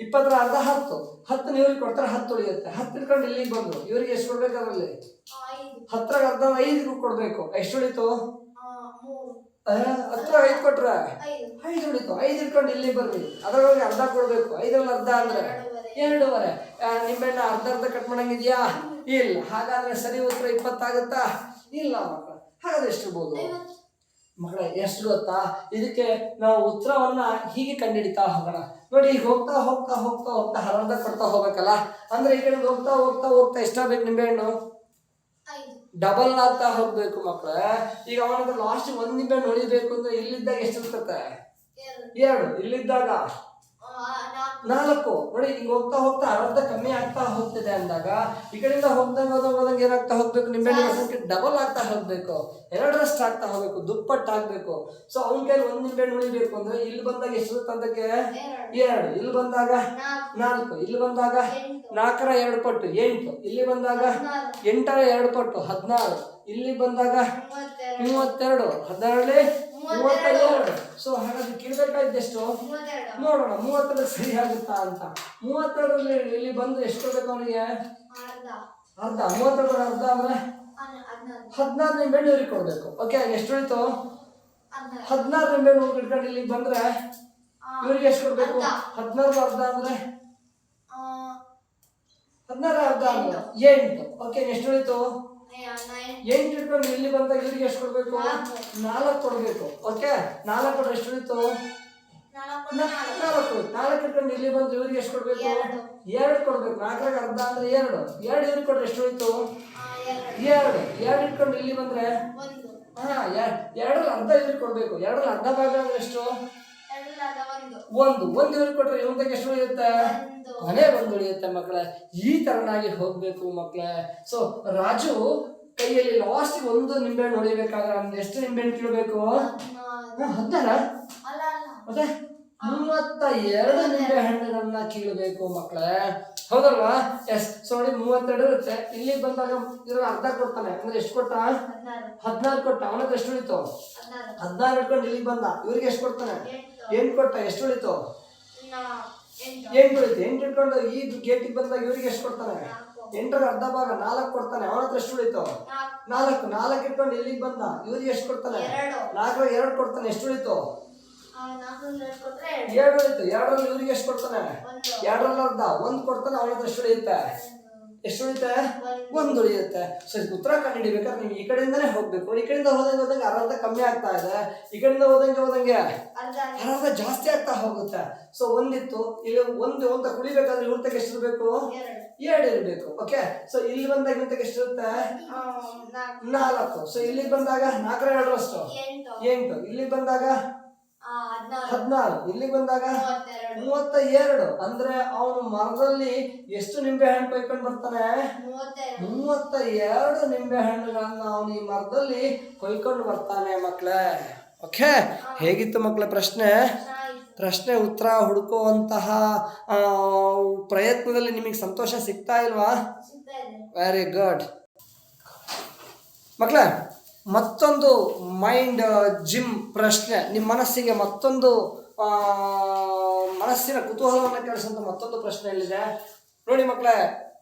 ಇಪ್ಪತ್ತರ ಅರ್ಧ ಹತ್ತು. ಹತ್ತು ಇವ್ರಿಗೆ ಕೊಡ್ತಾರೆ ಹತ್ತು ಉಳಿಯುತ್ತೆ. ಹತ್ತು ಇಟ್ಕೊಂಡು ಇಲ್ಲಿಗೆ ಬಂದು ಇವ್ರಿಗೆ ಎಷ್ಟು ಕೊಡ್ಬೇಕು ಅದರಲ್ಲಿ? ಹತ್ರಾಗ ಅರ್ಧ ಐದು ಕೊಡ್ಬೇಕು. ಎಷ್ಟು ಉಳಿತು? ಹತ್ರ ಐದು ಕೊಟ್ರೆ? ಐದು. ಉಳಿತು. ಐದು ಇಟ್ಕೊಂಡು ಇಲ್ಲಿ ಬರ್ರಿ ಅದರೊಳಗೆ ಅರ್ಧ ಕೊಡ್ಬೇಕು. ಐದರಲ್ಲಿ ಅರ್ಧ ಅಂದ್ರೆ? ಎರಡೂವರೆ. ನಿಂಬೆಣ್ಣ ಅರ್ಧ ಅರ್ಧ ಕಟ್ ಮಾಡಂಗಿದ್ಯಾ? ಇಲ್ಲ. ಹಾಗಾದ್ರೆ ಸರಿ ಉತ್ತರ ಇಪ್ಪತ್ತಾಗುತ್ತಾ? ಇಲ್ಲ ಮಕ್ಕಳ. ಹಾಗಾದ್ರೆ ಎಷ್ಟು ಮಕ್ಕಳ ಎಷ್ಟು ಗೊತ್ತಾ? ಇದಕ್ಕೆ ನಾವು ಉತ್ತರವನ್ನ ಹೀಗೆ ಕಂಡಿಡಿತಾ ಹೋಗೋಣ. ನೋಡಿ ಈಗ ಹೋಗ್ತಾ ಹೋಗ್ತಾ ಹೋಗ್ತಾ ಹೋಗ್ತಾ ಹರಳದ ಕೊಡ್ತಾ ಹೋಗ್ಬೇಕಲ್ಲ? ಅಂದ್ರೆ ಈ ಕಡೆ ಹೋಗ್ತಾ ಹೋಗ್ತಾ ಹೋಗ್ತಾ ಎಷ್ಟಾಗಬೇಕು ನಿಂಬೆಹಣ್ಣು ಹಣ್ಣು? ಡಬಲ್ ಆಗ್ತಾ ಹೋಗ್ಬೇಕು ಮಕ್ಕಳೇ ಈಗ ಅವನಿಗೆ ಲಾಸ್ಟ್ ಒಂದ್ ನಿಂಬೆಹಣ್ಣು ಹೊಳಿಬೇಕು ಅಂದ್ರೆ ಇಲ್ಲಿದ್ದಾಗ ಎಷ್ಟು ಇರ್ತತೆ? ಎರಡು. ಇಲ್ಲಿದ್ದಾಗ? ನಾಲ್ಕು. ನೋಡಿ ಈಗ ಹೋಗ್ತಾ ಹೋಗ್ತಾ ಅರ್ಧ ಕಮ್ಮಿ ಆಗ್ತಾ ಹೋಗ್ತಿದೆ ಅಂದಾಗ ಈ ಕಡೆಯಿಂದ ಹೋಗ್ದಂಗ ಹೋದಂಗ ಹೋದಂಗ ಏನಾಗ್ತಾ ಹೋಗ್ಬೇಕು? ನಿಂಬೆಹಣ್ಣಿನ ಸಂಖ್ಯೆ ಡಬಲ್ ಆಗ್ತಾ ಹೋಗ್ಬೇಕು. ಎರಡರಷ್ಟು ಆಗ್ತಾ ಹೋಗ್ಬೇಕು. ದುಪ್ಪಟ್ಟು ಆಗ್ಬೇಕು. ಸೊ ಅವನ ಕೈಲಿ ಒಂದ್ ನಿಂಬೆಹಣ್ಣು ಉಳಿಬೇಕು ಅಂದ್ರೆ ಇಲ್ಲಿ ಬಂದಾಗ ಎಷ್ಟು ತಂದಕ್ಕೆ ಎರಡು. ಇಲ್ಲಿ ಬಂದಾಗ ನಾಲ್ಕು. ಇಲ್ಲಿ ಬಂದಾಗ ನಾಲ್ಕರ ಎರಡು ಪಟ್ಟು. ಎಂಟು. ಇಲ್ಲಿ ಬಂದಾಗ ಎಂಟರ ಎರಡು ಪಟ್ಟು. ಹದಿನಾರು. ಇಲ್ಲಿ ಬಂದಾಗ ಮೂವತ್ತೆರಡು. ಮೂವತ್ತೆರಡು. ಹದಿನಾರಲ್ಲಿ ಮೂವತ್ತೆರಡು ಸೊ ಹಾಗಾದ್ರೆ ಕಿಳ್ಬೇಕಾಯ್ದೆಷ್ಟು ಎಷ್ಟು ನೋಡೋಣ ಮೂವತ್ತರ ಸರಿ ಆಗುತ್ತಾ ಅಂತ. ಮೂವತ್ತೆರಡರಲ್ಲಿ ಇಲ್ಲಿ ಬಂದು ಎಷ್ಟು ಬೇಕು ಅವನಿಗೆ? ಅರ್ಧ. ಮೂವತ್ತೆರಡರ ಅರ್ಧ ಅಂದ್ರೆ? ಹದಿನಾರು. ನಿಂಬೆಹಣ್ಣು ಇವ್ರಿಗೆ ಕೊಡ್ಬೇಕು. ಓಕೆ ಎಷ್ಟು ಉಳಿತು ಹದಿನಾರು. ನಿಂಬೆಹಣ್ಣು ಇಟ್ಕೊಂಡು ಇಲ್ಲಿಗೆ ಬಂದ್ರೆ ಇವ್ರಿಗೆ ಎಷ್ಟು ಕೊಡ್ಬೇಕು. ಹದಿನಾರು ಅರ್ಧ ಅಂದ್ರೆ? ಹದಿನಾರು ಅರ್ಧ ಅಂದ್ರೆ ಎಂಟು. ಓಕೆ ಎಷ್ಟು ಉಳಿತು ಎಂಟು ಇಟ್ಕೊಂಡು ಇಲ್ಲಿ ಬಂದಾಗ ಇವ್ರಿಗೆ ಎಷ್ಟು ಕೊಡ್ಬೇಕು? ನಾಲ್ಕು. ಕೊಡ್ಬೇಕು. ಓಕೆ? ನಾಲ್ಕು ಕೊಡ್ರೆ ಎಷ್ಟು ಉಳಿತು? ನಾಲ್ಕು ನಾಲ್ಕು. ಇಟ್ಕೊಂಡು ಇಲ್ಲಿ ಬಂದು ಇವ್ರಿಗೆ ಎಷ್ಟು ಕೊಡ್ಬೇಕು? ಎರಡು. ಕೊಡ್ಬೇಕು. ನಾಲ್ಕರಾಗ ಅರ್ಧ ಅಂದ್ರೆ ಎರಡು. ಎರಡು ಇವ್ರಿಗೆ ಕೊಡ್ರಿ ಎಷ್ಟು ಇತ್ತು ಎರಡು. ಎರಡು. ಇಟ್ಕೊಂಡು ಇಲ್ಲಿ ಬಂದ್ರೆ? ಹಾ ಎರಡು. ಅರ್ಧ ಇವ್ರಿಗೆ ಕೊಡ್ಬೇಕು. ಎರಡು ಅರ್ಧ ಭಾಗ ಅಂದ್ರೆ ಎಷ್ಟು? ಒಂದು ಒಂದು ಒಂದು ಕೊಟ್ಟರೆ ಕೊಟ್ರೆ ಇವ್ರಿಗೆ ಎಷ್ಟು ಉಳಿಯುತ್ತೆ? ಮನೆ ಒಂದು ಉಳಿಯುತ್ತೆ ಮಕ್ಕಳ ಈ ತರನಾಗಿ ಹೋಗ್ಬೇಕು ಮಕ್ಕಳ ಸೊ ರಾಜು ಕೈಯಲ್ಲಿ ಲಾಸ್ಟ್ ಒಂದು ನಿಂಬೆಹಣ್ಣು ಹೊಡಿಬೇಕಾದ್ರೆ ಎಷ್ಟು ನಿಂಬೆಹಣ್ಣು ಕೀಳ್ಬೇಕು. ಹತ್ತಾರ ಮತ್ತೆ ಮೂವತ್ತ ಎರಡು ನಿಂಬೆ ಹಣ್ಣುಗಳನ್ನ ಕೀಳಬೇಕು ಮಕ್ಕಳ ಹೌದಲ್ವಾ? ಎಸ್ ಸೊ ನೋಡಿ ಮೂವತ್ತೆರಡು ಇರುತ್ತೆ. ಇಲ್ಲಿ ಬಂದಾಗ ಇದ್ರ ಅರ್ಧ ಕೊಡ್ತಾನೆ. ಅಂದ್ರೆ ಎಷ್ಟು ಕೊಟ್ಟ? ಹದಿನಾರು. ಕೊಟ್ಟ. ಅವನತ್ರ ಎಷ್ಟು ಉಳಿತು? ಹದಿನಾರು. ಹದಿನಾರು ಇಟ್ಕೊಂಡು ಇಲ್ಲಿಗೆ ಬಂದ. ಇವ್ರಿಗೆ ಎಷ್ಟು ಕೊಡ್ತಾನೆ? ಎಂಟು ಎಂಟು ಕೊಟ್ಟ ಎಷ್ಟು ಉಳಿತು? ಎಂಟು. ಉಳಿತು. ಎಂಟು ಇಟ್ಕೊಂಡು ಈ ಗೇಟಿಗೆ ಬಂದಾಗ ಇವ್ರಿಗೆ ಎಷ್ಟು ಕೊಡ್ತಾನೆ? ಎಂಟರ ಅರ್ಧ ಭಾಗ ನಾಲ್ಕು ಕೊಡ್ತಾನೆ. ಅವನ ಹತ್ರ ಎಷ್ಟು ಉಳಿತು? ನಾಲ್ಕು. ನಾಲ್ಕು. ಇಟ್ಕೊಂಡು ಎಲ್ಲಿಗೆ ಬಂದ? ಇವ್ರಿಗೆ ಎಷ್ಟು ಕೊಡ್ತಾನೆ? ನಾಲ್ಕರ ಎರಡು ಕೊಡ್ತಾನೆ. ಎಷ್ಟು ಉಳಿತು? ಎರಡು ಉಳಿತು. ಎರಡರಲ್ಲಿ ಇವ್ರಿಗೆ ಎಷ್ಟು ಕೊಡ್ತಾನೆ? ಎರಡರಲ್ಲಿ ಅರ್ಧ ಒಂದು ಕೊಡ್ತಾನೆ. ಅವನ ಹತ್ರ ಎಷ್ಟು ಉಳಿಯುತ್ತೆ? ಎಷ್ಟು ಉಳಿತಾಯ ಒಂದು ಉಳಿಯುತ್ತೆ ಸೊ ಇದಕ್ಕೆ ಉತ್ತರ ಕಂಡುಹಿಡಿಬೇಕಾದ್ರೆ ನೀವು ಈ ಕಡೆಯಿಂದನೇ ಹೋಗ್ಬೇಕು. ಈ ಕಡೆಯಿಂದ ಹೋದಂಗೆ ಹೋದಂಗೆ ಅರ್ಧ ಕಮ್ಮಿ ಆಗ್ತಾ ಇದೆ. ಈ ಕಡೆಯಿಂದ ಹೋದಂಗೆ ಹೋದಂಗೆ ಅರ್ಧ ಜಾಸ್ತಿ ಆಗ್ತಾ ಹೋಗುತ್ತೆ. ಸೊ ಒಂದಿತ್ತು. ಇಲ್ಲಿ ಒಂದು ಅಂತ ಕುಡಿಬೇಕಾದ್ರೆ ಇವ್ರ ಎಷ್ಟು ಇರಬೇಕು ಎರಡು. ಇರಬೇಕು. ಓಕೆ ಸೊ ಇಲ್ಲಿ ಬಂದಾಗ ಇವ್ರ ಎಷ್ಟಿರುತ್ತೆ? ಎಷ್ಟು ಇರುತ್ತೆ ಆ, ನಾಲ್ಕು. ಸೊ ಇಲ್ಲಿ ಬಂದಾಗ ನಾಲ್ಕರ ಎರಡರಷ್ಟು? ಎಂಟು. ಇಲ್ಲಿ ಬಂದಾಗ ಹದಿನಾರು. ಇಲ್ಲಿಗೆ ಇಲ್ಲಿ ಬಂದಾಗ ಮೂವತ್ತ ಎರಡು ಅಂದ್ರೆ ಅವನು ಮರದಲ್ಲಿ ಎಷ್ಟು ನಿಂಬೆ ಹಣ್ಣು ಕೊಯ್ಕೊಂಡು ಬರ್ತಾನೆ? ಮೂವತ್ತ ಎರಡು ನಿಂಬೆ ಹಣ್ಣುಗಳನ್ನ ಅವನು ಈ ಮರದಲ್ಲಿ ಕೊಯ್ಕೊಂಡು ಬರ್ತಾನೆ ಮಕ್ಕಳೇ ಓಕೆ? ಹೇಗಿತ್ತು ಮಕ್ಕಳ ಪ್ರಶ್ನೆ? ಪ್ರಶ್ನೆ ಉತ್ತರ ಹುಡುಕುವಂತಹ ಆ, ಪ್ರಯತ್ನದಲ್ಲಿ ನಿಮಗೆ ಸಂತೋಷ ಸಿಗ್ತಾ ಇಲ್ವಾ? ವೆರಿ ಗುಡ್ ಮಕ್ಕಳೇ ಮತ್ತೊಂದು ಮೈಂಡ್ ಜಿಮ್ ಪ್ರಶ್ನೆ. ನಿಮ್ಮ ಮನಸ್ಸಿಗೆ ಮತ್ತೊಂದು ಮನಸ್ಸಿನ ಕುತೂಹಲವನ್ನು ಕೆಡಿಸುವಂಥ ಮತ್ತೊಂದು ಪ್ರಶ್ನೆ ಎಲ್ಲಿದೆ ನೋಡಿ ಮಕ್ಕಳೇ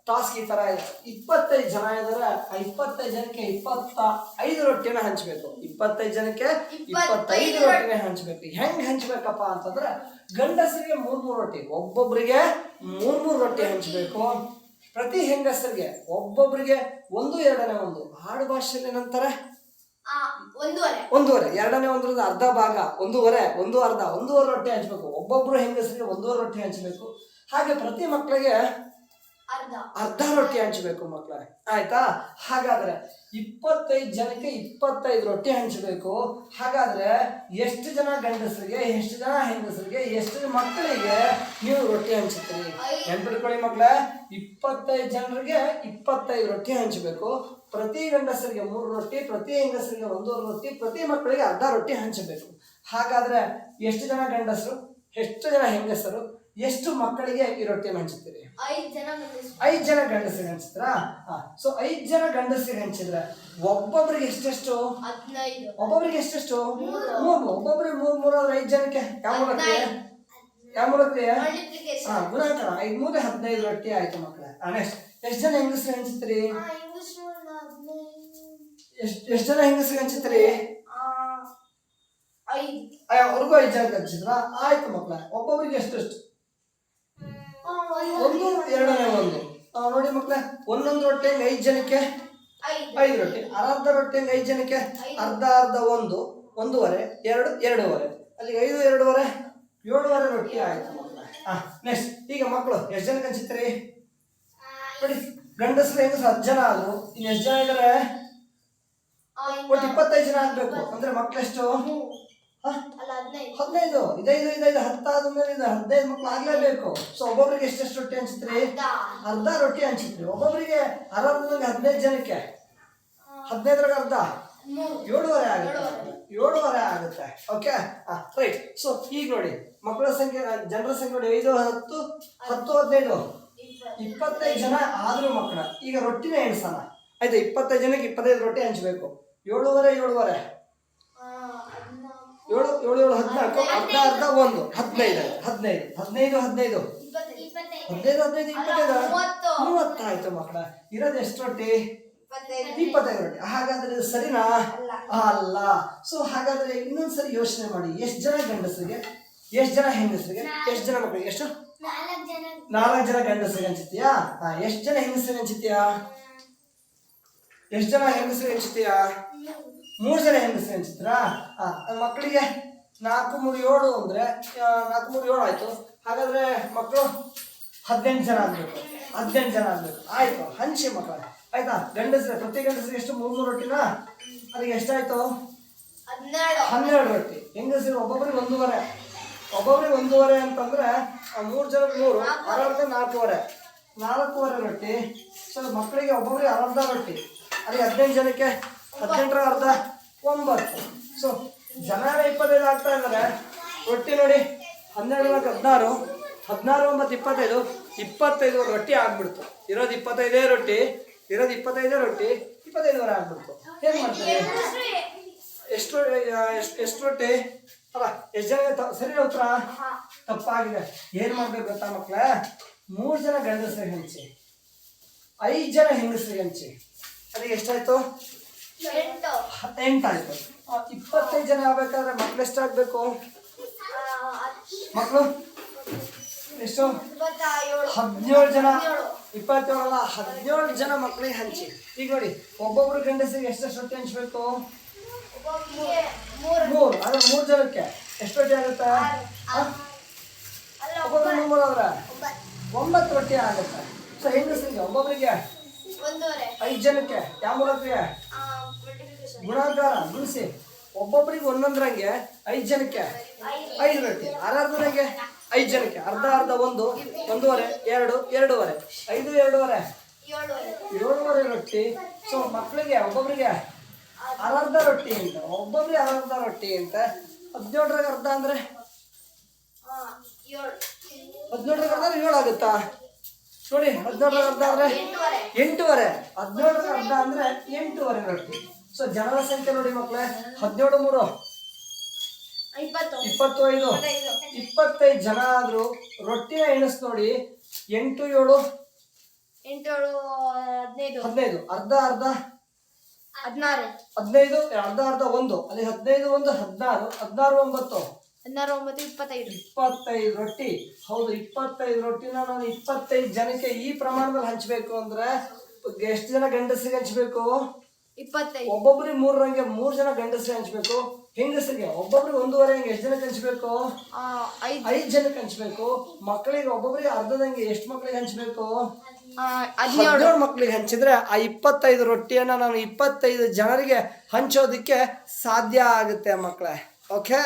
ಟಾಸ್ಕ್ ಈ ಥರ ಇದೆ. ಇಪ್ಪತ್ತೈದು ಜನ ಇದ್ದಾರೆ. ಆ ಇಪ್ಪತ್ತೈದು ಜನಕ್ಕೆ ಇಪ್ಪತ್ತ ಐದು ರೊಟ್ಟಿನ ಹಂಚಬೇಕು. ಇಪ್ಪತ್ತೈದು ಜನಕ್ಕೆ ಇಪ್ಪತ್ತೈದು ರೊಟ್ಟಿನ ಹಂಚಬೇಕು. ಹೆಂಗೆ ಹಂಚ್ಬೇಕಪ್ಪ ಅಂತಂದ್ರೆ ಗಂಡಸರಿಗೆ ಮೂರು ಮೂರು ರೊಟ್ಟಿ ಒಬ್ಬೊಬ್ಬರಿಗೆ ಮೂರು ಮೂರು ರೊಟ್ಟಿ ಹಂಚಬೇಕು. ಪ್ರತಿ ಹೆಂಗಸರಿಗೆ ಒಬ್ಬೊಬ್ಬರಿಗೆ ಒಂದು ಎರಡನೇ ಒಂದು. ಆಡು ಭಾಷೆಯಲ್ಲಿ ಏನಂತಾರೆ? ಆ, ಒಂದೂವರೆ. ಒಂದೂವರೆ. ಎರಡನೇ ಒಂದರದ ಅರ್ಧ ಭಾಗ. ಒಂದೂವರೆ ಒಂದು ಅರ್ಧ ಒಂದೂವರೆ ರೊಟ್ಟಿ ಹಂಚಬೇಕು. ಒಬ್ಬೊಬ್ರು ಹೆಂಗಸರಿಗೆ ಒಂದೂವರೆ ರೊಟ್ಟಿ ಹಂಚಬೇಕು. ಹಾಗೆ ಪ್ರತಿ ಮಕ್ಕಳಿಗೆ ಅರ್ಧ. ಅರ್ಧ ರೊಟ್ಟಿ ಹಂಚಬೇಕು ಮಕ್ಕಳೇ ಆಯ್ತಾ? ಹಾಗಾದ್ರೆ ಇಪ್ಪತ್ತೈದು ಜನಕ್ಕೆ ಇಪ್ಪತ್ತೈದು ರೊಟ್ಟಿ ಹಂಚಬೇಕು. ಹಾಗಾದ್ರೆ ಎಷ್ಟು ಜನ ಗಂಡಸರಿಗೆ ಎಷ್ಟು ಜನ ಹೆಂಗಸರಿಗೆ ಎಷ್ಟು ಮಕ್ಕಳಿಗೆ ನೀವು ರೊಟ್ಟಿ ಹಂಚುತ್ತೀರಿ ನೆನ್ಪಿಟ್ಕೊಳ್ಳಿ ಮಕ್ಕಳೇ ಇಪ್ಪತ್ತೈದು ಜನರಿಗೆ ಇಪ್ಪತ್ತೈದು ರೊಟ್ಟಿ ಹಂಚಬೇಕು. ಪ್ರತಿ ಗಂಡಸರಿಗೆ ಮೂರು ರೊಟ್ಟಿ ಪ್ರತಿ ಹೆಂಗಸರಿಗೆ ಒಂದೂವರೆ ರೊಟ್ಟಿ ಪ್ರತಿ ಮಕ್ಕಳಿಗೆ ಅರ್ಧ ರೊಟ್ಟಿ ಹಂಚಬೇಕು. ಹಾಗಾದ್ರೆ ಎಷ್ಟು ಜನ ಗಂಡಸರು ಎಷ್ಟು ಜನ ಹೆಂಗಸರು ಎಷ್ಟು ಮಕ್ಕಳಿಗೆ ಈ ರೊಟ್ಟಿ ಹಂಚುತ್ತೀರಿ? ಐದು ಜನ ಗಂಡಸರಿಗೆ ಹಂಚಿದ್ರಾ ಸೊ ಐದು ಜನ ಗಂಡಸರಿಗೆ ಹಂಚಿದ್ರೆ ಒಬ್ಬೊಬ್ರಿಗೆ ಎಷ್ಟೆಷ್ಟು? ಒಬ್ಬೊಬ್ರಿಗೆ ಎಷ್ಟೆಷ್ಟು? ಮೂರು. ಒಬ್ಬೊಬ್ರಿಗೆ ಮೂರ್ ಮೂರು ಆದ್ರೆ ಐದ್ ಜನಕ್ಕೆ ಯಾವ ಯಾವ ಬರುತ್ತೆ ಹಾ ಗುಣಾಕಾರ. ಐದ್ ಮೂರು ಹದಿನೈದು ರೊಟ್ಟಿ ಆಯ್ತು ಮಕ್ಕಳ. ನೆಕ್ಸ್ಟ್ ಎಷ್ಟು ಜನ ಹೆಂಗಸರು ಹದಿನೈದು ಎಷ್ಟ್ ಎಷ್ಟು ಜನ ಹೆಂಗಸರಿಗೆ ಹಂಚಿತ್ರಿ ಅವ್ರಿಗೂ ಐದು ಜನಕ್ಕೆ ಹಂಚಿದ್ರ ಆಯ್ತು ಮಕ್ಕಳ ಒಬ್ಬೊಬ್ರಿಗೆ ಎಷ್ಟೆಷ್ಟು? ಒಂದು ಎರಡನೇ ಒಂದು. ನೋಡಿ ಮಕ್ಕಳ ಒಂದೊಂದು ರೊಟ್ಟಿ ಐದು ಐದ್ ಜನಕ್ಕೆ? ಐದು. ರೊಟ್ಟಿ. ಅರ್ಧ ರೊಟ್ಟಿ ಹೆಂಗ್ ಐದು ಜನಕ್ಕೆ? ಅರ್ಧ ಅರ್ಧ ಒಂದು ಒಂದೂವರೆ ಎರಡು ಎರಡೂವರೆ. ಅಲ್ಲಿ ಐದು ಎರಡೂವರೆ ಏಳುವರೆ ರೊಟ್ಟಿ ಆಯ್ತು ಮಕ್ಕಳೇ. ಆ ನೆಕ್ಸ್ಟ್ ಈಗ ಮಕ್ಕಳು ಎಷ್ಟು ಜನಕ್ಕೆ ಹಂಚಿತ್ರಿ ನೋಡಿ ಗಂಡಸರು ಹೆಂಗಸರು ಹತ್ತು ಜನ ಆದ್ರು ಇನ್ನು ಎಷ್ಟು ಜನ ಇನ್ನು ಒಟ್ಟು ಇಪ್ಪತ್ತೈದು ಜನ ಆಗ್ಬೇಕು. ಅಂದ್ರೆ ಮಕ್ಕಳೆಷ್ಟು ಹದಿನೈದು. ಇದೈದು ಇದೈದು ಇದೈದು ಹತ್ತಾದ್ಮೇಲೆ ಇದು. ಹದಿನೈದು ಮಕ್ಳು ಆಗ್ಲೇಬೇಕು. ಸೊ ಒಬ್ಬೊಬ್ರಿಗೆ ಎಷ್ಟೆಷ್ಟು ರೊಟ್ಟಿ ಹಂಚಿತ್ರಿ ಅರ್ಧ. ರೊಟ್ಟಿ ಹಂಚಿತ್ರಿ ಒಬ್ಬೊಬ್ರಿಗೆ ಅರ್ಧ ಹದಿನೈದು ಜನಕ್ಕೆ. ಹದಿನೈದ್ರಾಗ ಅರ್ಧ? ಏಳುವರೆ ಆಗುತ್ತೆ. ಏಳುವರೆ. ಆಗುತ್ತೆ. ಓಕೆ ರೈಟ್ ಸೊ ಈಗ ನೋಡಿ. ಮಕ್ಕಳ ಸಂಖ್ಯೆ ಜನರ ಸಂಖ್ಯೆ ನೋಡಿ. ಐದು ಹತ್ತು ಹತ್ತು ಹದಿನೈದು. ಇಪ್ಪತ್ತು ಇಪ್ಪತ್ತೈದು ಜನ ಆದ್ರೂ ಮಕ್ಕಳ. ಈಗ ರೊಟ್ಟಿನೇ ಎಣ್ಸೋಣ ಆಯ್ತಾ? ಇಪ್ಪತ್ತೈದು ಜನಕ್ಕೆ ಇಪ್ಪತ್ತೈದು ರೊಟ್ಟಿ ಹಂಚಬೇಕು. ಏಳುವರೆ ಏಳುವರೆ. ಏಳು ಏಳು ಏಳು ಹದಿನಾಲ್ಕು ಅರ್ಧ ಅರ್ಧ ಒಂದು. ಹದಿನೈದು ಹದಿನೈದು. ಹದಿನೈದು ಹದಿನೈದು. ಹದಿನೈದು ಹದಿನೈದು ಇಪ್ಪತ್ತೈದು. ಮೂವತ್ತು. ಮೂವತ್ತಾಯ್ತು ಮಕ್ಕಳ. ಇರೋದು ಎಷ್ಟು ರೊಟ್ಟಿ? ಇಪ್ಪತ್ತೈದು. ರೊಟ್ಟಿ. ಹಾಗಾದ್ರೆ ಇದು ಸರಿನಾ? ಅಲ್ಲ. ಅಲ್ಲ. ಸೊ ಹಾಗಾದ್ರೆ ಇನ್ನೊಂದ್ಸರಿ ಯೋಚನೆ ಮಾಡಿ. ಎಷ್ಟು ಜನ ಗಂಡಸರಿಗೆ? ಎಷ್ಟು ಜನ ಹೆಂಗಸರಿಗೆ? ಎಷ್ಟು ಜನ ಮಕ್ಕಳಿಗೆ? ಎಷ್ಟು? ನಾಲ್ಕು ಜನ. ಗಂಡಸರಿಗೆ ಅನ್ಸುತ್ತೀಯಾ? ಎಷ್ಟು ಜನ ಹೆಂಗಸರಿಗೆ ಅನ್ಸುತ್ತೀಯಾ? ಎಷ್ಟು ಜನ ಹೆಂಗಸರಿಗೆ ಹಂಚಿತೀಯಾ ಮೂರು ಜನ ಹೆಂಗಸರಿಗೆ ಹಂಚಿದ್ರಾ ಹಾ ಮಕ್ಕಳಿಗೆ ನಾಲ್ಕು ಮೂರು ಏಳು ಅಂದ್ರೆ ನಾಲ್ಕು ಮೂರು ಏಳು ಆಯ್ತು. ಹಾಗಾದ್ರೆ ಮಕ್ಕಳು ಹದಿನೆಂಟು ಜನ ಆಗ್ಬೇಕು. ಹದಿನೆಂಟು ಜನ ಆಗ್ಬೇಕು. ಆಯ್ತು ಹಂಚಿ ಮಕ್ಕಳ. ಆಯ್ತಾ? ಗಂಡಸ್ರೆ ಪ್ರತಿ ಗಂಡಸ್ರಿಗೆ ಎಷ್ಟು? ಮೂರು ಮೂರು ರೊಟ್ಟಿನಾ? ಅದಕ್ಕೆ ಎಷ್ಟಾಯ್ತು? ಹನ್ನೆರಡು. ಹನ್ನೆರಡು ರೊಟ್ಟಿ. ಹೆಂಗಸ್ರಿ ಒಬ್ಬೊಬ್ರಿಗೆ ಒಂದೂವರೆ. ಒಬ್ಬೊಬ್ರಿಗೆ ಒಂದೂವರೆ ಅಂತಂದ್ರೆ ಆ ಮೂರು ಜನಕ್ಕೆ ಮೂರು ಅರ್ಧ ನಾಲ್ಕೂವರೆ. ನಾಲ್ಕೂವರೆ ರೊಟ್ಟಿ. ಸೊ ಮಕ್ಕಳಿಗೆ ಒಬ್ಬೊಬ್ರಿಗೆ ಅರ್ಧ ರೊಟ್ಟಿ. ಅಲ್ಲಿ ಹದಿನೈದು ಜನಕ್ಕೆ ಹದಿನೆಂಟರ ಅರ್ಧ, ಒಂಬತ್ತು. ಸೊ ಜನವರಿ ಇಪ್ಪತ್ತೈದು ಆಗ್ತಾ ಇದ್ದಾರೆ. ರೊಟ್ಟಿ ನೋಡಿ, ಹನ್ನೆರಡು ನಾಲ್ಕು ಹದಿನಾರು. ಹದಿನಾರು ಒಂಬತ್ತು ಇಪ್ಪತ್ತೈದು ಇಪ್ಪತ್ತೈದು ರೊಟ್ಟಿ ಆಗ್ಬಿಡ್ತು. ಇರೋದು ಇಪ್ಪತ್ತೈದೇ ರೊಟ್ಟಿ, ಇರೋದು ಇಪ್ಪತ್ತೈದೇ ರೊಟ್ಟಿ, ಇಪ್ಪತ್ತೈದುವರೆ ಆಗ್ಬಿಡ್ತು. ಏನು ಮಾಡ್ತಾರೆ? ಎಷ್ಟು ಎಷ್ಟು ಎಷ್ಟು ರೊಟ್ಟಿ? ಅಲ್ಲ, ಎಷ್ಟು ಜನ ಸರಿ ಉತ್ತರ? ತಪ್ಪಾಗಿದೆ. ಏನು ಮಾಡ್ಬೇಕು ಗೊತ್ತಾ ಮಕ್ಕಳೇ ಮೂರು ಜನ ಗಂಡಸರಿಗೆ ಹಂಚಿ ಐದು ಜನ ಹೆಂಗಸರಿಗೆ ಹಂಚಿ ಅದಕ್ಕೆ ಎಷ್ಟಾಯ್ತು? ಎಂಟಾಯ್ತು. ಇಪ್ಪತ್ತೈದು ಜನ ಆಗ್ಬೇಕಾದ್ರೆ ಮಕ್ಳು ಎಷ್ಟಾಗಬೇಕು? ಮಕ್ಕಳು ಎಷ್ಟು? ಹದಿನೇಳು ಜನ. ಇಪ್ಪತ್ತೇಳಲ್ಲ? ಹದಿನೇಳು ಜನ ಮಕ್ಕಳಿಗೆ ಹಂಚಿ. ಈಗ ನೋಡಿ ಒಬ್ಬೊಬ್ರು ಗಂಡಸರಿಗೆ ಎಷ್ಟೆಷ್ಟು ರೊಟ್ಟಿ ಹಂಚ್ಬೇಕು? ಮೂರು. ಮೂರು. ಅದ್ರ ಮೂರು ಜನಕ್ಕೆ ಎಷ್ಟು ರೊಟ್ಟಿ ಆಗುತ್ತೆ? ಒಬ್ಬೊಬ್ರು ಮೂರು ಆದ್ರೆ? ಒಂಬತ್ತು. ರೊಟ್ಟಿ ಆಗುತ್ತೆ. ಸೊ ಹೆಂಗಸರಿಗೆ ಒಬ್ಬೊಬ್ಬರಿಗೆ ಐದು ಜನಕ್ಕೆ? ಯಾವ. ಗುಣಾಕಾರ ಗುಣಿಸಿ. ಒಬ್ಬೊಬ್ಬರಿಗೆ ಒಂದೊಂದ್ರಂಗೆ ಐದು ಜನಕ್ಕೆ ಐದು ರೊಟ್ಟಿ. ಅರ್ಧರಂಗೆ ಐದು ಜನಕ್ಕೆ. ಅರ್ಧ ಅರ್ಧ, ಒಂದು, ಒಂದೂವರೆ, ಎರಡು, ಎರಡೂವರೆ. ಐದು, ಎರಡೂವರೆ. ಏಳುವರೆ ರೊಟ್ಟಿ. ಸೊ ಮಕ್ಕಳಿಗೆ ಒಬ್ಬೊಬ್ಬರಿಗೆ ಅರ್ಧ ರೊಟ್ಟಿ ಅಂತ. ಒಬ್ಬೊಬ್ರಿಗೆ ಅರ್ಧ ರೊಟ್ಟಿ ಅಂತ. ಹದಿನೇಳರಾಗ ಅರ್ಧ ಅಂದ್ರೆ? ಹದಿನೇಳರಾಗ ಅರ್ಧ ಏಳು ಆಗುತ್ತಾ? ನೋಡಿ, ಹದಿನೇಳರಾಗ ಅರ್ಧ ಅಂದ್ರೆ? ಎಂಟೂವರೆ. ಎಂಟೂವರೆ ಹದಿನೇಳರ ಅರ್ಧ ಅಂದ್ರೆ ಎಂಟೂವರೆ ರೊಟ್ಟಿ. ಸೊ ಜನರ ಸಂಖ್ಯೆ ನೋಡಿ ಮಕ್ಕಳೇ ಹದಿನೇಳು ಮೂರು. ಇಪ್ಪತ್ತು. ಐದು ಇಪ್ಪತ್ತೈದು. ಇಪ್ಪತ್ತೈದು ಜನ ಆದ್ರೂ ರೊಟ್ಟಿನ ಎಣಿಸ್ ನೋಡಿ ಎಂಟು ಏಳು. ಎಂಟು ಏಳು ಹದಿನೈದು. ಹದಿನೈದು. ಅರ್ಧ ಅರ್ಧ. ಹದಿನಾರು. ಹದಿನೈದು ಅರ್ಧ ಅರ್ಧ ಒಂದು. ಅಲ್ಲಿ ಹದಿನೈದು ಒಂದು ಹದಿನಾರು. ಹದಿನಾರು ಒಂಬತ್ತು. ಹದಿನಾರು ಒಂಬತ್ತು ಇಪ್ಪತ್ತೈದು. ಇಪ್ಪತ್ತೈದು ರೊಟ್ಟಿ. ಹೌದು ಇಪ್ಪತ್ತೈದು ರೊಟ್ಟಿನ ನಾನು ಇಪ್ಪತ್ತೈದು ಜನಕ್ಕೆ ಈ ಪ್ರಮಾಣದಲ್ಲಿ ಹಂಚಬೇಕು ಅಂದ್ರೆ ಎಷ್ಟು ಜನ ಗಂಡಸಿಗೆ ಹಂಚ್ಬೇಕು? ಇಪ್ಪತ್ತೈದು. ಒಬ್ಬೊಬ್ರಿಗೆ ಮೂರರಂಗೆ ಮೂರು ಜನ ಗಂಡಸರಿಗೆ ಹಂಚ್ಬೇಕು ಹೆಂಗಸರಿಗೆ ಒಬ್ಬೊಬ್ರಿಗೆ ಒಂದೂವರೆ ಹಂಗೆ ಎಷ್ಟು ಜನಕ್ಕೆ ಹಂಚ್ಬೇಕು? ಐದು. ಐದ್ ಜನಕ್ಕೆ ಹಂಚ್ಬೇಕು. ಮಕ್ಕಳಿಗೆ ಒಬ್ಬೊಬ್ರಿಗೆ ಅರ್ಧದಂಗೆ ಎಷ್ಟು ಮಕ್ಕಳಿಗೆ ಹಂಚ್ಬೇಕು? ಹದಿನೇಳು. ಮಕ್ಕಳಿಗೆ ಹಂಚಿದ್ರೆ ಆ ಇಪ್ಪತ್ತೈದು ರೊಟ್ಟಿಯನ್ನ ನಾನು ಇಪ್ಪತ್ತೈದು ಜನರಿಗೆ ಹಂಚೋದಿಕ್ಕೆ ಸಾಧ್ಯ ಆಗುತ್ತೆ ಮಕ್ಕಳೇ ಓಕೆ